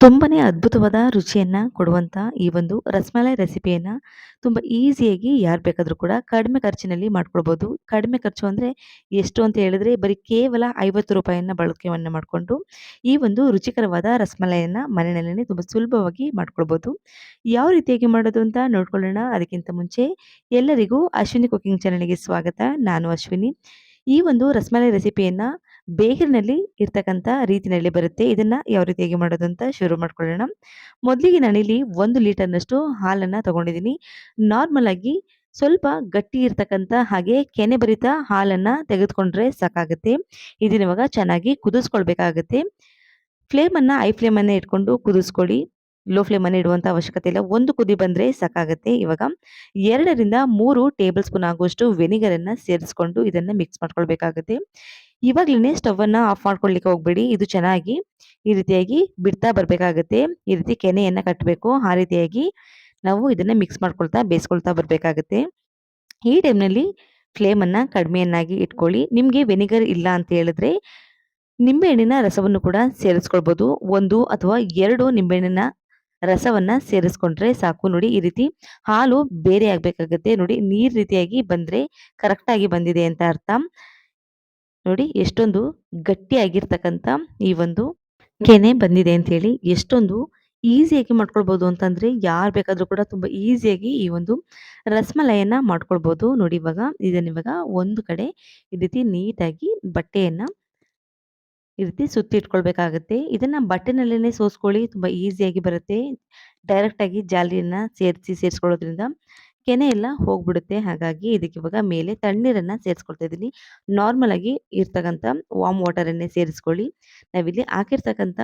ತುಂಬಾನೇ ಅದ್ಭುತವಾದ ರುಚಿಯನ್ನು ಕೊಡುವಂಥ ಈ ಒಂದು ರಸಮಲೈ ರೆಸಿಪಿಯನ್ನು ತುಂಬ ಈಸಿಯಾಗಿ ಯಾರು ಬೇಕಾದರೂ ಕೂಡ ಕಡಿಮೆ ಖರ್ಚಿನಲ್ಲಿ ಮಾಡ್ಕೊಳ್ಬೋದು. ಕಡಿಮೆ ಖರ್ಚು ಅಂದರೆ ಎಷ್ಟು ಅಂತ ಹೇಳಿದ್ರೆ ಬರೀ ಕೇವಲ ಐವತ್ತು ರೂಪಾಯಿಯನ್ನು ಬಳಕೆಯನ್ನು ಮಾಡಿಕೊಂಡು ಈ ಒಂದು ರುಚಿಕರವಾದ ರಸಮಲೈಯನ್ನ ಮನೆಯಲ್ಲೇ ತುಂಬ ಸುಲಭವಾಗಿ ಮಾಡ್ಕೊಳ್ಬೋದು. ಯಾವ ರೀತಿಯಾಗಿ ಮಾಡೋದು ಅಂತ ನೋಡ್ಕೊಳ್ಳೋಣ. ಅದಕ್ಕಿಂತ ಮುಂಚೆ ಎಲ್ಲರಿಗೂ ಅಶ್ವಿನಿ ಕುಕಿಂಗ್ ಚಾನಲ್ಗೆ ಸ್ವಾಗತ. ನಾನು ಅಶ್ವಿನಿ. ಈ ಒಂದು ರಸಮಲೈ ರೆಸಿಪಿಯನ್ನ ಬೇಕರಿನಲ್ಲಿ ಇರ್ತಕ್ಕಂಥ ರೀತಿಯಲ್ಲಿ ಬರುತ್ತೆ. ಇದನ್ನ ಯಾವ ರೀತಿಯಾಗಿ ಮಾಡೋದು ಅಂತ ಶುರು ಮಾಡ್ಕೊಳ್ಳೋಣ. ಮೊದಲಿಗೆ ನಾನಿಲ್ಲಿ 1 ಲೀಟರ್‌ನಷ್ಟು ಹಾಲನ್ನ. ನಾರ್ಮಲ್ ಆಗಿ ಸ್ವಲ್ಪ ಗಟ್ಟಿ ಇರ್ತಕ್ಕಂಥ ಹಾಗೆ ಕೆನೆ ಬರಿತ ಹಾಲನ್ನ ತೆಗೆದುಕೊಂಡ್ರೆ ಸಾಕಾಗುತ್ತೆ. ಇದನ್ನ ಇವಾಗ ಚೆನ್ನಾಗಿ ಕುದಿಸ್ಕೊಳ್ಬೇಕಾಗುತ್ತೆ. ಫ್ಲೇಮನ್ನು ಹೈ ಫ್ಲೇಮನ್ನೇ ಇಟ್ಕೊಂಡು ಕುದಿಸ್ಕೊಳ್ಳಿ. ಲೋ ಫ್ಲೇಮನ್ನು ಇಡುವಂತ ಅವಶ್ಯಕತೆ ಇಲ್ಲ. ಒಂದು ಕುದಿ ಬಂದ್ರೆ ಸಾಕಾಗುತ್ತೆ. ಇವಾಗ 2ರಿಂದ 3 ಟೇಬಲ್ ಸ್ಪೂನ್ ಆಗುವಷ್ಟು ವೆನಿಗರನ್ನು ಸೇರಿಸ್ಕೊಂಡು ಇದನ್ನ ಮಿಕ್ಸ್ ಮಾಡ್ಕೊಳ್ಬೇಕಾಗುತ್ತೆ. ಇವಾಗ್ಲೇನೆ ಸ್ಟವನ್ನು ಆಫ್ ಮಾಡ್ಕೊಳ್ಲಿಕ್ಕೆ ಹೋಗ್ಬೇಡಿ. ಇದು ಚೆನ್ನಾಗಿ ಈ ರೀತಿಯಾಗಿ ಬಿಡ್ತಾ ಬರಬೇಕಾಗುತ್ತೆ ಈ ರೀತಿ ಕೆನೆಯನ್ನ ಕಟ್ಟಬೇಕು. ಆ ರೀತಿಯಾಗಿ ನಾವು ಇದನ್ನ ಮಿಕ್ಸ್ ಮಾಡ್ಕೊಳ್ತಾ, ಬೇಯಿಸ್ಕೊಳ್ತಾ ಬರಬೇಕಾಗುತ್ತೆ ಈ ಟೈಮ್‌ನಲ್ಲಿ ಫ್ಲೇಮನ್ನು ಕಡಿಮೆಯನ್ನಾಗಿ ಇಟ್ಕೊಳ್ಳಿ. ನಿಮ್ಗೆ ವೆನಿಗರ್ ಇಲ್ಲ ಅಂತ ಹೇಳಿದ್ರೆ ನಿಂಬೆಹಣ್ಣಿನ ರಸವನ್ನು ಕೂಡ ಸೇರಿಸ್ಕೊಳ್ಬೋದು. ಒಂದು ಅಥವಾ ಎರಡು ನಿಂಬೆಹಣ್ಣಿನ ರಸವನ್ನ ಸೇರಿಸ್ಕೊಂಡ್ರೆ ಸಾಕು. ನೋಡಿ, ಈ ರೀತಿ ಹಾಲು ಬೇರೆ ಆಗ್ಬೇಕಾಗುತ್ತೆ. ನೋಡಿ, ನೀರ್ ರೀತಿಯಾಗಿ ಬಂದ್ರೆ ಕರೆಕ್ಟ್ ಆಗಿ ಬಂದಿದೆ ಅಂತ ಅರ್ಥ. ನೋಡಿ ಎಷ್ಟೊಂದು ಗಟ್ಟಿಯಾಗಿರ್ತಕ್ಕಂಥ ಈ ಒಂದು ಕೆನೆ ಬಂದಿದೆ ಅಂತ ಹೇಳಿ. ಎಷ್ಟೊಂದು ಈಸಿಯಾಗಿ ಮಾಡ್ಕೊಳ್ಬೋದು ಅಂತಂದ್ರೆ ಯಾರು ಬೇಕಾದ್ರೂ ಕೂಡ ತುಂಬಾ ಈಸಿಯಾಗಿ ಈ ಒಂದು ರಸಮಲೈಯನ್ನ ಮಾಡ್ಕೊಳ್ಬೋದು. ನೋಡಿ ಇವಾಗ ಇದನ್ನ ಇವಾಗ ಒಂದು ಕಡೆ ಈ ರೀತಿ ನೀಟಾಗಿ ಬಟ್ಟೆಯನ್ನ ಈ ರೀತಿ ಸುತ್ತಿ ಇಟ್ಕೊಳ್ಬೇಕಾಗತ್ತೆ ಇದನ್ನ ಬಟ್ಟೆನಲ್ಲೇನೆ ಸೋಸ್ಕೊಳ್ಳಿ. ತುಂಬಾ ಈಸಿಯಾಗಿ ಬರುತ್ತೆ. ಡೈರೆಕ್ಟ್ ಆಗಿ ಜಾಲಿಯನ್ನ ಸೇರಿಸಿ, ಸೇರಿಸ್ಕೊಳ್ಳೋದ್ರಿಂದ ಕೆನೆ ಎಲ್ಲ ಹೋಗ್ಬಿಡುತ್ತೆ. ಹಾಗಾಗಿ ಇದಕ್ಕೆ ಇವಾಗ ಮೇಲೆ ತಣ್ಣೀರನ್ನ ಸೇರಿಸ್ಕೊಳ್ತಾ ಇದ್ದೀನಿ. ನಾರ್ಮಲ್ ಆಗಿ ಇರ್ತಕ್ಕಂಥ ವಾಮ್ ವಾಟರನ್ನೇ ಸೇರಿಸ್ಕೊಳ್ಳಿ. ನಾವಿಲ್ಲಿ ಹಾಕಿರ್ತಕ್ಕಂಥ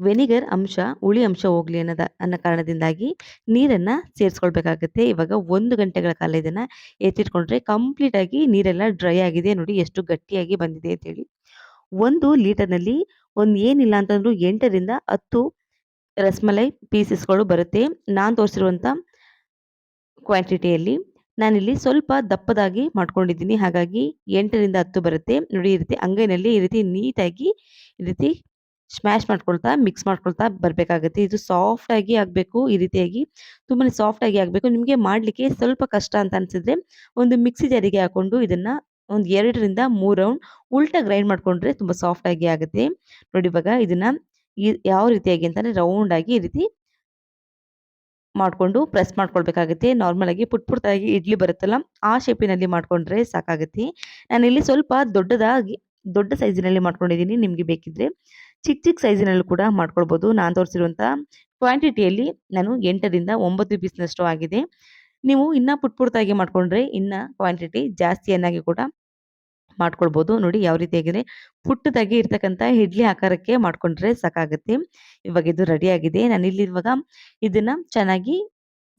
ವೆನಿಗರ್ ಅಂಶ, ಹುಳಿ ಅಂಶ ಹೋಗ್ಲಿ ಅನ್ನೋದ ಅನ್ನೋ ಕಾರಣದಿಂದಾಗಿ ನೀರನ್ನ ಸೇರಿಸ್ಕೊಳ್ಬೇಕಾಗುತ್ತೆ. ಇವಾಗ ಒಂದು ಗಂಟೆಗಳ ಕಾಲ ಇದನ್ನ ಎತ್ತಿಟ್ಕೊಂಡ್ರೆ ಕಂಪ್ಲೀಟ್ ಆಗಿ ನೀರೆಲ್ಲ ಡ್ರೈ ಆಗಿದೆ. ನೋಡಿ ಎಷ್ಟು ಗಟ್ಟಿಯಾಗಿ ಬಂದಿದೆ ಅಂತ ಹೇಳಿ. 1 ಲೀಟರ್‌ನಲ್ಲಿ ಒಂದ್ ಏನಿಲ್ಲ ಅಂತಂದ್ರೂ 8ರಿಂದ 10 ರಸಮಲೈ ಪೀಸಸ್‌ಗಳು ಬರುತ್ತೆ. ನಾನ್ ತೋರಿಸಿರುವಂತ ಕ್ವಾಂಟಿಟಿಯಲ್ಲಿ. ನಾನಿಲ್ಲಿ ಸ್ವಲ್ಪ ದಪ್ಪದಾಗಿ ಮಾಡ್ಕೊಂಡಿದ್ದೀನಿ. ಹಾಗಾಗಿ 8ರಿಂದ 10 ಬರುತ್ತೆ. ನೋಡಿ ಈ ರೀತಿ ಅಂಗೈನಲ್ಲಿ ಈ ರೀತಿ ನೀಟಾಗಿ ಈ ರೀತಿ ಸ್ಮ್ಯಾಶ್ ಮಾಡ್ಕೊಳ್ತಾ, ಮಿಕ್ಸ್ ಮಾಡ್ಕೊಳ್ತಾ ಬರಬೇಕಾಗುತ್ತೆ ಇದು ಸಾಫ್ಟ್ ಆಗಿ ಆಗ್ಬೇಕು. ಈ ರೀತಿಯಾಗಿ ತುಂಬಾ ಸಾಫ್ಟ್ ಆಗಿ ನಿಮಗೆ ಮಾಡಲಿಕ್ಕೆ ಸ್ವಲ್ಪ ಕಷ್ಟ ಅಂತ ಅನಿಸಿದ್ರೆ ಒಂದು ಮಿಕ್ಸಿ ಜಾರಿಗೆ ಹಾಕೊಂಡು ಇದನ್ನ ಒಂದು ಎರಡರಿಂದ ಮೂರು ರೌಂಡ್ ಉಲ್ಟಾ ಗ್ರೈಂಡ್ ಮಾಡ್ಕೊಂಡ್ರೆ ತುಂಬಾ ಸಾಫ್ಟ್ ಆಗಿ ಆಗುತ್ತೆ. ನೋಡಿ ಇವಾಗ ಇದನ್ನ ಯಾವ ರೀತಿಯಾಗಿ ಅಂತಂದ್ರೆ ರೌಂಡ್ ಆಗಿ ಈ ರೀತಿ ಮಾಡ್ಕೊಂಡು ಪ್ರೆಸ್ ಮಾಡ್ಕೊಳ್ಬೇಕಾಗುತ್ತೆ. ನಾರ್ಮಲಾಗಿ ಪುಟ್ ಪುಟ್ಟಾಗಿ ಇಡ್ಲಿ ಬರುತ್ತಲ್ಲ, ಆ ಶೇಪಿನಲ್ಲಿ ಮಾಡಿಕೊಂಡ್ರೆ ಸಾಕಾಗುತ್ತೆ. ನಾನಿಲ್ಲಿ ಸ್ವಲ್ಪ ದೊಡ್ಡದಾಗಿ, ದೊಡ್ಡ ಸೈಜಿನಲ್ಲಿ ಮಾಡ್ಕೊಂಡಿದ್ದೀನಿ. ನಿಮಗೆ ಬೇಕಿದ್ರೆ ಚಿಕ್ಕ ಚಿಕ್ಕ ಸೈಜಿನಲ್ಲೂ ಕೂಡ ಮಾಡ್ಕೊಳ್ಬೋದು. ನಾನು ತೋರಿಸಿರುವಂಥ ಕ್ವಾಂಟಿಟಿಯಲ್ಲಿ ನಾನು 8ರಿಂದ 9 ಪೀಸ್‌ನಷ್ಟು ಆಗಿದೆ. ನೀವು ಇನ್ನೂ ಪುಟ್ ಪುಡ್ತಾಗಿ ಮಾಡಿಕೊಂಡ್ರೆ ಇನ್ನೂ ಕ್ವಾಂಟಿಟಿ ಜಾಸ್ತಿಯನ್ನಾಗಿ ಕೂಡ ಮಾಡ್ಕೊಳ್ಬೋದು. ನೋಡಿ ಯಾವ ರೀತಿಯಾಗಿದೆ ಪುಟ್ಟದಾಗಿ ಇರ್ತಕ್ಕಂಥ ಇಡ್ಲಿ ಆಕಾರಕ್ಕೆ ಮಾಡ್ಕೊಂಡ್ರೆ ಸಾಕಾಗುತ್ತೆ. ಇವಾಗ ಇದು ರೆಡಿ ಆಗಿದೆ. ನಾನಿಲ್ಲಿ ಇವಾಗ ಇದನ್ನ ಚೆನ್ನಾಗಿ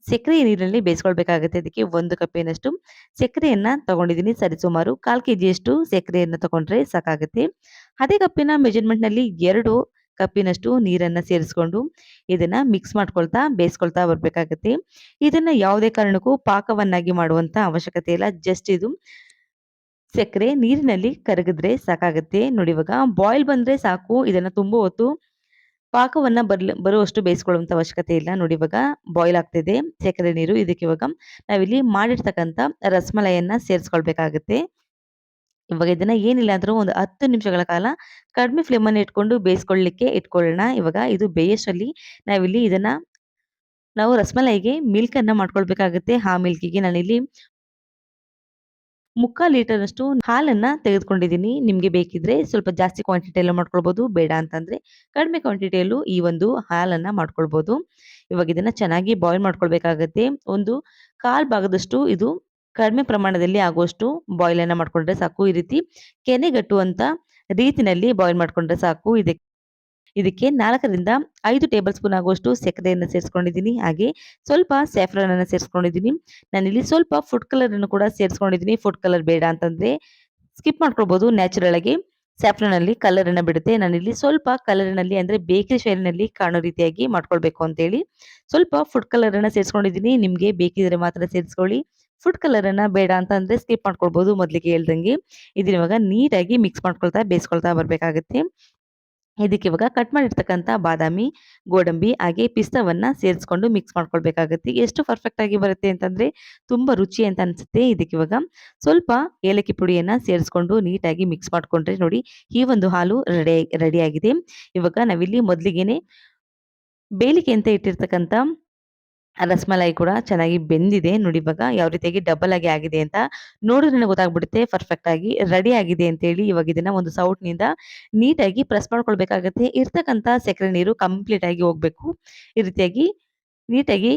ಸಕ್ಕರೆ ನೀರಿನಲ್ಲಿ ಬೇಯಿಸ್ಕೊಳ್ಬೇಕಾಗುತ್ತೆ. ಅದಕ್ಕೆ ಒಂದು ಕಪ್ಪಿನಷ್ಟು ಸಕ್ಕರೆಯನ್ನ ತಗೊಂಡಿದ್ದೀನಿ. ಸರಿಸುಮಾರು 1/4 ಕೆಜಿಯಷ್ಟು ಸಕ್ಕರೆಯನ್ನ ತಗೊಂಡ್ರೆ ಸಾಕಾಗುತ್ತೆ. ಅದೇ ಕಪ್ಪಿನ ಮೆಜರ್‌ಮೆಂಟ್‌ನಲ್ಲಿ ಎರಡು ಕಪ್ಪಿನಷ್ಟು ನೀರನ್ನ ಸೇರಿಸ್ಕೊಂಡು ಇದನ್ನ ಮಿಕ್ಸ್ ಮಾಡ್ಕೊಳ್ತಾ ಬೇಯಿಸ್ಕೊಳ್ತಾ ಬರ್ಬೇಕಾಗತ್ತೆ ಇದನ್ನ ಯಾವುದೇ ಕಾರಣಕ್ಕೂ ಪಾಕವನ್ನಾಗಿ ಮಾಡುವಂತ ಅವಶ್ಯಕತೆ ಇಲ್ಲ. ಜಸ್ಟ್ ಇದು ಸಕ್ಕರೆ ನೀರಿನಲ್ಲಿ ಕರಗಿದ್ರೆ ಸಾಕಾಗುತ್ತೆ. ನೋಡಿ ಇವಾಗ ಬಾಯ್ಲ್ ಬಂದ್ರೆ ಸಾಕು. ಇದನ್ನ ತುಂಬ ಹೊತ್ತು ಪಾಕವನ್ನ ಬರ್ಲ್, ಬರುವಷ್ಟು ಬೇಯಿಸ್ಕೊಳ್ಳುವಂತ ಅವಶ್ಯಕತೆ ಇಲ್ಲ. ನೋಡಿ ಇವಾಗ ಬಾಯ್ಲ್ ಆಗ್ತಿದೆ, ಸಕ್ಕರೆ ನೀರು. ಇದಕ್ಕೆ ಇವಾಗ ನಾವಿಲ್ಲಿ ಮಾಡಿರ್ತಕ್ಕಂತ ರಸಮಲೈಯನ್ನ ಸೇರಿಸ್ಕೊಳ್ಬೇಕಾಗುತ್ತೆ. ಇವಾಗ ಇದನ್ನ ಏನಿಲ್ಲ ಅಂದ್ರೂ ಒಂದು 10 ನಿಮಿಷಗಳ ಕಾಲ ಕಡಿಮೆ ಫ್ಲೇಮನ್ನ ಇಟ್ಕೊಂಡು ಬೇಯಿಸ್ಕೊಳ್ಳಿಕ್ಕೆ ಇಟ್ಕೊಳ್ಳೋಣ. ಇವಾಗ ಇದು ಬೇಯಷ್ಟಲ್ಲಿ ನಾವಿಲ್ಲಿ ಇದನ್ನ, ನಾವು ರಸಮಲೈಗೆ ಅನ್ನ ಮಾಡ್ಕೊಳ್ಬೇಕಾಗುತ್ತೆ. ಆ ಮಿಲ್ಕಿಗೆ ನಾನಿಲ್ಲಿ ಮುಕ್ಕಾಲು ಲೀಟರ್‌ನಷ್ಟು ಹಾಲನ್ನ ತೆಗೆದುಕೊಂಡಿದ್ದೀನಿ. ನಿಮಗೆ ಬೇಕಿದ್ರೆ ಸ್ವಲ್ಪ ಜಾಸ್ತಿ ಕ್ವಾಂಟಿಟಿಯಲ್ಲೂ ಮಾಡ್ಕೊಳ್ಬೋದು. ಬೇಡ ಅಂತಂದ್ರೆ ಕಡಿಮೆ ಕ್ವಾಂಟಿಟಿಯಲ್ಲೂ ಈ ಒಂದು ಹಾಲನ್ನ ಮಾಡ್ಕೊಳ್ಬೋದು. ಇವಾಗ ಇದನ್ನ ಚೆನ್ನಾಗಿ ಬಾಯ್ಲ್ ಮಾಡ್ಕೊಳ್ಬೇಕಾಗತ್ತೆ ಒಂದು ಕಾಲ್ ಭಾಗದಷ್ಟು ಇದು ಕಡಿಮೆ ಪ್ರಮಾಣದಲ್ಲಿ ಆಗುವಷ್ಟು ಬಾಯ್ಲನ್ನು ಮಾಡ್ಕೊಂಡ್ರೆ ಸಾಕು. ಈ ರೀತಿ ಕೆನೆಗಟ್ಟುವಂತ ರೀತಿನಲ್ಲಿ ಬಾಯ್ಲ್ ಮಾಡ್ಕೊಂಡ್ರೆ ಸಾಕು. ಇದಕ್ ಇದಕ್ಕೆ 4ರಿಂದ 5 ಟೇಬಲ್ ಸ್ಪೂನ್ ಆಗುವಷ್ಟು ಸಕ್ಕರೆಯನ್ನ ಸೇರಿಸ್ಕೊಂಡಿದ್ದೀನಿ. ಹಾಗೆ ಸ್ವಲ್ಪ ಸ್ಯಾಫ್ರನ್ ಅನ್ನು ಸೇರಿಸ್ಕೊಂಡಿದ್ದೀನಿ. ನಾನಿಲ್ಲಿ ಸ್ವಲ್ಪ ಫುಡ್ ಕಲರ್ ಅನ್ನು ಕೂಡ ಸೇರಿಸ್ಕೊಂಡಿದ್ದೀನಿ. ಫುಡ್ ಕಲರ್ ಬೇಡ ಅಂತಂದ್ರೆ ಸ್ಕಿಪ್ ಮಾಡ್ಕೊಳ್ಬೋದು. ನ್ಯಾಚುರಲ್ ಆಗಿ ಸ್ಯಾಫ್ರನ್‌ನಲ್ಲಿ ಕಲರ್ ಅನ್ನ ಬಿಡುತ್ತೆ. ನಾನಿಲ್ಲಿ ಸ್ವಲ್ಪ ಕಲರಿನಲ್ಲಿ ಅಂದ್ರೆ ಬೇಕರಿ ಶೈಲಿನಲ್ಲಿ ಕಾಣೋ ರೀತಿಯಾಗಿ ಮಾಡ್ಕೊಳ್ಬೇಕು ಅಂತೇಳಿ ಸ್ವಲ್ಪ ಫುಡ್ ಕಲರ್ ಅನ್ನ ಸೇರಿಸ್ಕೊಂಡಿದ್ದೀನಿ. ನಿಮ್ಗೆ ಬೇಕಿದ್ರೆ ಮಾತ್ರ ಸೇರಿಸ್ಕೊಳ್ಳಿ. ಫುಡ್ ಕಲರ್ ಅನ್ನ ಬೇಡ ಅಂತ ಅಂದ್ರೆ ಸ್ಕಿಪ್ ಮಾಡ್ಕೊಳ್ಬೋದು ಮೊದಲಿಗೆ ಹೇಳ್ದಂಗೆ. ಇದನ್ನ ಇವಾಗ ನೀಟಾಗಿ ಮಿಕ್ಸ್ ಮಾಡ್ಕೊಳ್ತಾ, ಬೇಯಿಸ್ಕೊಳ್ತಾ ಬರ್ಬೇಕಾಗುತ್ತೆ. ಇದಕ್ಕೆ ಇವಾಗ ಕಟ್ ಮಾಡಿರ್ತಕ್ಕಂಥ ಬಾದಾಮಿ, ಗೋಡಂಬಿ ಹಾಗೆ ಪಿಸ್ತಾವನ್ನ ಸೇರಿಸ್ಕೊಂಡು ಮಿಕ್ಸ್ ಮಾಡ್ಕೊಳ್ಬೇಕಾಗುತ್ತೆ. ಎಷ್ಟು ಪರ್ಫೆಕ್ಟ್ ಆಗಿ ಬರುತ್ತೆ ಅಂತಂದರೆ ತುಂಬ ರುಚಿ ಅಂತ ಅನಿಸುತ್ತೆ ಇದಕ್ಕೆ ಇವಾಗ. ಸ್ವಲ್ಪ ಏಲಕ್ಕಿ ಪುಡಿಯನ್ನು ಸೇರಿಸ್ಕೊಂಡು ನೀಟಾಗಿ ಮಿಕ್ಸ್ ಮಾಡಿಕೊಂಡ್ರೆ ನೋಡಿ ಈ ಒಂದು ಹಾಲು ರೆಡಿ, ರೆಡಿಯಾಗಿದೆ. ಇವಾಗ ನಾವಿಲ್ಲಿ ಮೊದಲಿಗೆ ಬೇಲಿಕೆ ಅಂತ ಇಟ್ಟಿರ್ತಕ್ಕಂಥ ರಸಮಲೈ ಕೂಡ ಚೆನ್ನಾಗಿ ಬೆಂದಿದೆ. ನೋಡಿ ಇವಾಗ ಯಾವ ರೀತಿಯಾಗಿ ಡಬಲ್ ಆಗಿ ಆಗಿದೆ ಅಂತ ನೋಡಿದ್ರೆ ಗೊತ್ತಾಗ್ಬಿಡುತ್ತೆ. ಪರ್ಫೆಕ್ಟ್ ಆಗಿ ರೆಡಿ ಆಗಿದೆ ಅಂತ ಹೇಳಿ ಇವಾಗ ಇದನ್ನ ಒಂದು ಸೌಟ್ನಿಂದ ನೀಟಾಗಿ ಪ್ರೆಸ್ ಮಾಡ್ಕೊಳ್ಬೇಕಾಗತ್ತೆ. ಇರ್ತಕ್ಕಂಥ ಸಕ್ಕರೆ ನೀರು ಕಂಪ್ಲೀಟ್ ಆಗಿ ಹೋಗ್ಬೇಕು. ಈ ರೀತಿಯಾಗಿ ನೀಟಾಗಿ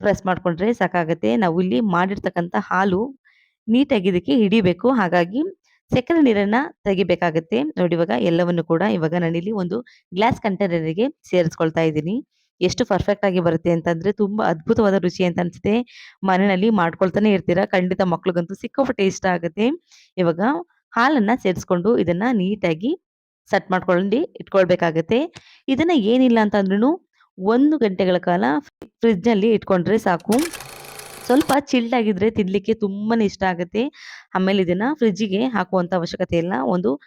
ಪ್ರೆಸ್ ಮಾಡ್ಕೊಂಡ್ರೆ ಸಾಕಾಗತ್ತೆ. ನಾವು ಇಲ್ಲಿ ಮಾಡಿರ್ತಕ್ಕಂಥ ಹಾಲು ನೀಟಾಗಿ ಇದಕ್ಕೆ ಹಿಡಿಬೇಕು. ಹಾಗಾಗಿ ಸಕ್ಕರೆ ನೀರನ್ನ ತೆಗಿಬೇಕಾಗತ್ತೆ. ನೋಡಿ ಇವಾಗ ಎಲ್ಲವನ್ನು ಕೂಡ ಇವಾಗ ನಾನಿಲ್ಲಿ ಒಂದು ಗ್ಲಾಸ್ ಕಂಟೈನರ್ಗೆ ಸೇರಿಸ್ಕೊಳ್ತಾ ಇದ್ದೀನಿ. ಎಷ್ಟು ಪರ್ಫೆಕ್ಟ್ ಆಗಿ ಬರುತ್ತೆ ಅಂತಂದ್ರೆ ತುಂಬಾ ಅದ್ಭುತವಾದ ರುಚಿ ಅಂತ ಅನ್ಸುತ್ತೆ. ಮನೆಯಲ್ಲಿ ಮಾಡ್ಕೊಳ್ತಾನೆ ಇರ್ತೀರಾ? ಖಂಡಿತ ಮಕ್ಳಿಗಂತೂ ಸಿಕ್ಕಾಪಟ್ಟೆ ಇಷ್ಟ ಆಗುತ್ತೆ. ಇವಾಗ ಹಾಲನ್ನ ಸೇರಿಸ್ಕೊಂಡು ಇದನ್ನ ನೀಟಾಗಿ ಸೆಟ್ ಮಾಡ್ಕೊಂಡು ಇಟ್ಕೊಳ್ಬೇಕಾಗತ್ತೆ. ಇದನ್ನ ಏನಿಲ್ಲ ಅಂತಂದ್ರೂ ಒಂದು ಗಂಟೆಗಳ ಕಾಲ ಫ್ರಿಜ್ನಲ್ಲಿ ಇಟ್ಕೊಂಡ್ರೆ ಸಾಕು. ಸ್ವಲ್ಪ ಚಿಲ್ಡ್ ಆಗಿದ್ರೆ ತಿನ್ಲಿಕ್ಕೆ ತುಂಬಾನೇ ಇಷ್ಟ ಆಗುತ್ತೆ. ಆಮೇಲೆ ಇದನ್ನ ಫ್ರಿಜ್ಜಿಗೆ ಹಾಕುವಂತ ಅವಶ್ಯಕತೆ ಇಲ್ಲ. ಒಂದು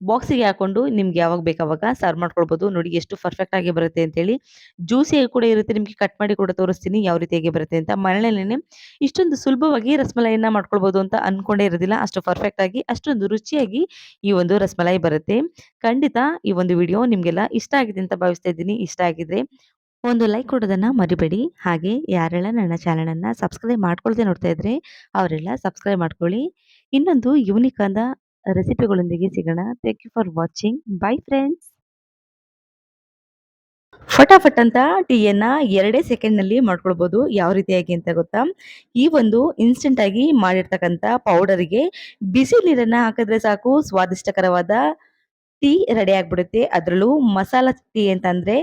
ಬಾಕ್ಸಿಗೆ ಹಾಕೊಂಡು ನಿಮ್ಗೆ ಯಾವಾಗ ಬೇಕು ಅವಾಗ ಸರ್ವ್ ಮಾಡ್ಕೊಳ್ಬಹುದು ನೋಡಿ ಎಷ್ಟು ಪರ್ಫೆಕ್ಟ್ ಆಗಿ ಬರುತ್ತೆ ಅಂತೇಳಿ. ಜ್ಯೂಸಿಯಾಗಿ ಕೂಡ ಇರುತ್ತೆ ನಿಮಗೆ ಕಟ್ ಮಾಡಿ ಕೂಡ ತೋರಿಸ್ತೀನಿ ಯಾವ ರೀತಿಯಾಗಿ ಬರುತ್ತೆ ಅಂತ. ಮನೆಯಲ್ಲೇನೆ ಇಷ್ಟೊಂದು ಸುಲಭವಾಗಿ ರಸಮಲೈಯನ್ನ ಮಾಡ್ಕೊಳ್ಬಹುದು ಅಂತ ಅನ್ಕೊಂಡೇ ಇರೋದಿಲ್ಲ. ಅಷ್ಟು ಪರ್ಫೆಕ್ಟ್ ಆಗಿ, ಅಷ್ಟೊಂದು ರುಚಿಯಾಗಿ ಈ ಒಂದು ರಸಮಲಾಯಿ ಬರುತ್ತೆ. ಖಂಡಿತ ಈ ಒಂದು ವಿಡಿಯೋ ನಿಮಗೆಲ್ಲ ಇಷ್ಟ ಆಗಿದೆ ಅಂತ ಭಾವಿಸ್ತಾ ಇದ್ದೀನಿ. ಇಷ್ಟ ಆಗಿದ್ರೆ ಒಂದು ಲೈಕ್ ಕೊಡೋದನ್ನ ಮರಿಬೇಡಿ. ಹಾಗೆ ಯಾರೆಲ್ಲ ನನ್ನ ಚಾನಲನ್ನು ಸಬ್ಸ್ಕ್ರೈಬ್ ಮಾಡ್ಕೊಳ್ದೆ ನೋಡ್ತಾ ಇದ್ರೆ ಅವರೆಲ್ಲ ಸಬ್ಸ್ಕ್ರೈಬ್ ಮಾಡ್ಕೊಳ್ಳಿ. ಇನ್ನೊಂದು ಯೂನಿಕ್ ಆದ ರೆಸಿಪಿಗಳೊಂದಿಗೆ ಸಿಗೋಣ. Thank you for watching bye friends ಫಟಾಫಟ್ ಅಂತ ಟೀಯನ್ನ ಎರಡೇ ಸೆಕೆಂಡ್ನಲ್ಲಿ ಮಾಡ್ಕೊಳ್ಬಹುದು ಯಾವ ರೀತಿಯಾಗಿ ಅಂತ ಗೊತ್ತಾ? ಈ ಒಂದು ಇನ್ಸ್ಟೆಂಟ್ ಆಗಿ ಮಾಡಿರ್ತಕ್ಕಂಥ ಪೌಡರ್ಗೆ ಬಿಸಿ ನೀರನ್ನ ಹಾಕಿದ್ರೆ ಸಾಕು. ಸ್ವಾದಿಷ್ಟಕರವಾದ ಟೀ ರೆಡಿ ಆಗ್ಬಿಡುತ್ತೆ. ಅದರಲ್ಲೂ ಮಸಾಲಾ ಟೀ ಅಂತಂದ್ರೆ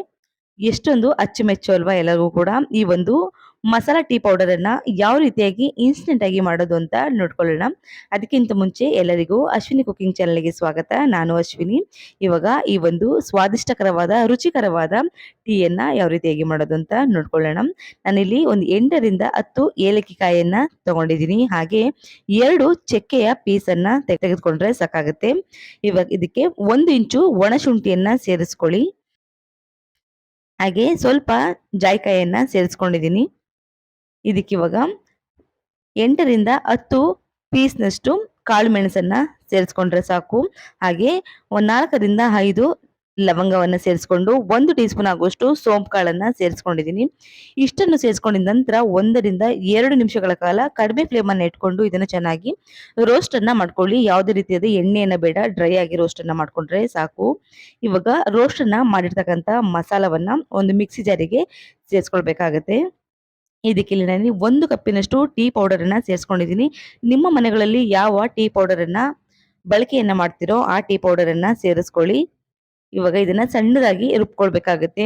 ಎಷ್ಟೊಂದು ಅಚ್ಚುಮೆಚ್ಚು ಅಲ್ವಾ ಎಲ್ಲರಿಗೂ ಕೂಡ. ಈ ಒಂದು ಮಸಾಲಾ ಟೀ ಪೌಡರ್ ಅನ್ನ ಯಾವ ರೀತಿಯಾಗಿ ಇನ್ಸ್ಟೆಂಟ್ ಆಗಿ ಮಾಡೋದು ಅಂತ ನೋಡ್ಕೊಳ್ಳೋಣ. ಅದಕ್ಕಿಂತ ಮುಂಚೆ ಎಲ್ಲರಿಗೂ ಅಶ್ವಿನಿ ಕುಕಿಂಗ್ ಚಾನಲ್ಗೆ ಸ್ವಾಗತ. ನಾನು ಅಶ್ವಿನಿ. ಇವಾಗ ಈ ಒಂದು ಸ್ವಾದಿಷ್ಟಕರವಾದ, ರುಚಿಕರವಾದ ಟೀಯನ್ನ ಯಾವ ರೀತಿಯಾಗಿ ಮಾಡೋದು ಅಂತ ನೋಡ್ಕೊಳ್ಳೋಣ. ನಾನಿಲ್ಲಿ ಒಂದು ಎಂಟರಿಂದ ಹತ್ತು ಏಲಕ್ಕಿ ಕಾಯಿಯನ್ನು ತಗೊಂಡಿದ್ದೀನಿ. ಹಾಗೆ ಎರಡು ಚಕ್ಕೆಯ ಪೀಸನ್ನ ತೆಗೆದುಕೊಂಡ್ರೆ ಸಾಕಾಗುತ್ತೆ. ಇವಾಗ ಇದಕ್ಕೆ ಒಂದು ಇಂಚು ಒಣಶುಂಠಿಯನ್ನ ಸೇರಿಸ್ಕೊಳ್ಳಿ. ಹಾಗೆ ಸ್ವಲ್ಪ ಜಾಯ್ಕಾಯನ್ನ ಸೇರಿಸ್ಕೊಂಡಿದ್ದೀನಿ. ಇದಕ್ಕಿವಾಗ ಎಂಟರಿಂದ ಹತ್ತು ಪೀಸ್ನಷ್ಟು ಕಾಳು ಮೆಣಸನ್ನ ಸೇರಿಸ್ಕೊಂಡ್ರೆ ಸಾಕು. ಹಾಗೆ ಒಂದು ನಾಲ್ಕರಿಂದ ಐದು ಲವಂಗವನ್ನು ಸೇರಿಸ್ಕೊಂಡು ಒಂದು ಟೀ ಸ್ಪೂನ್ ಆಗುವಷ್ಟು ಸೋಂಪು ಕಾಳನ್ನ ಸೇರಿಸ್ಕೊಂಡಿದ್ದೀನಿ ಇಷ್ಟನ್ನು ಸೇರಿಸ್ಕೊಂಡಿದ ನಂತರ ಒಂದರಿಂದ ಎರಡು ನಿಮಿಷಗಳ ಕಾಲ ಕಡಿಮೆ ಫ್ಲೇಮನ್ನು ಇಟ್ಕೊಂಡು ಇದನ್ನು ಚೆನ್ನಾಗಿ ರೋಸ್ಟನ್ನು ಮಾಡ್ಕೊಳ್ಳಿ. ಯಾವುದೇ ರೀತಿಯಾದ ಎಣ್ಣೆಯನ್ನು ಬೇಡ ಡ್ರೈ ಆಗಿ ರೋಸ್ಟನ್ನು ಮಾಡ್ಕೊಂಡ್ರೆ ಸಾಕು. ಇವಾಗ ರೋಸ್ಟನ್ನು ಮಾಡಿರ್ತಕ್ಕಂಥ ಮಸಾಲವನ್ನ ಒಂದು ಮಿಕ್ಸಿ ಜಾರಿಗೆ ಸೇರಿಸ್ಕೊಳ್ಬೇಕಾಗತ್ತೆ. ಇದಕ್ಕೆ ನಾನು ಒಂದು ಕಪ್ಪಿನಷ್ಟು ಟೀ ಪೌಡರ್ ಅನ್ನ ಸೇರಿಸ್ಕೊಂಡಿದ್ದೀನಿ ನಿಮ್ಮ ಮನೆಗಳಲ್ಲಿ ಯಾವ ಟೀ ಪೌಡರ್ ಅನ್ನ ಬಳಕೆಯನ್ನ ಮಾಡ್ತಿರೋ ಆ ಟೀ ಪೌಡರ್ ಅನ್ನ ಸೇರಿಸ್ಕೊಳ್ಳಿ. ಇವಾಗ ಇದನ್ನ ಸಣ್ಣದಾಗಿ ರುಬ್ಕೊಳ್ಬೇಕಾಗತ್ತೆ.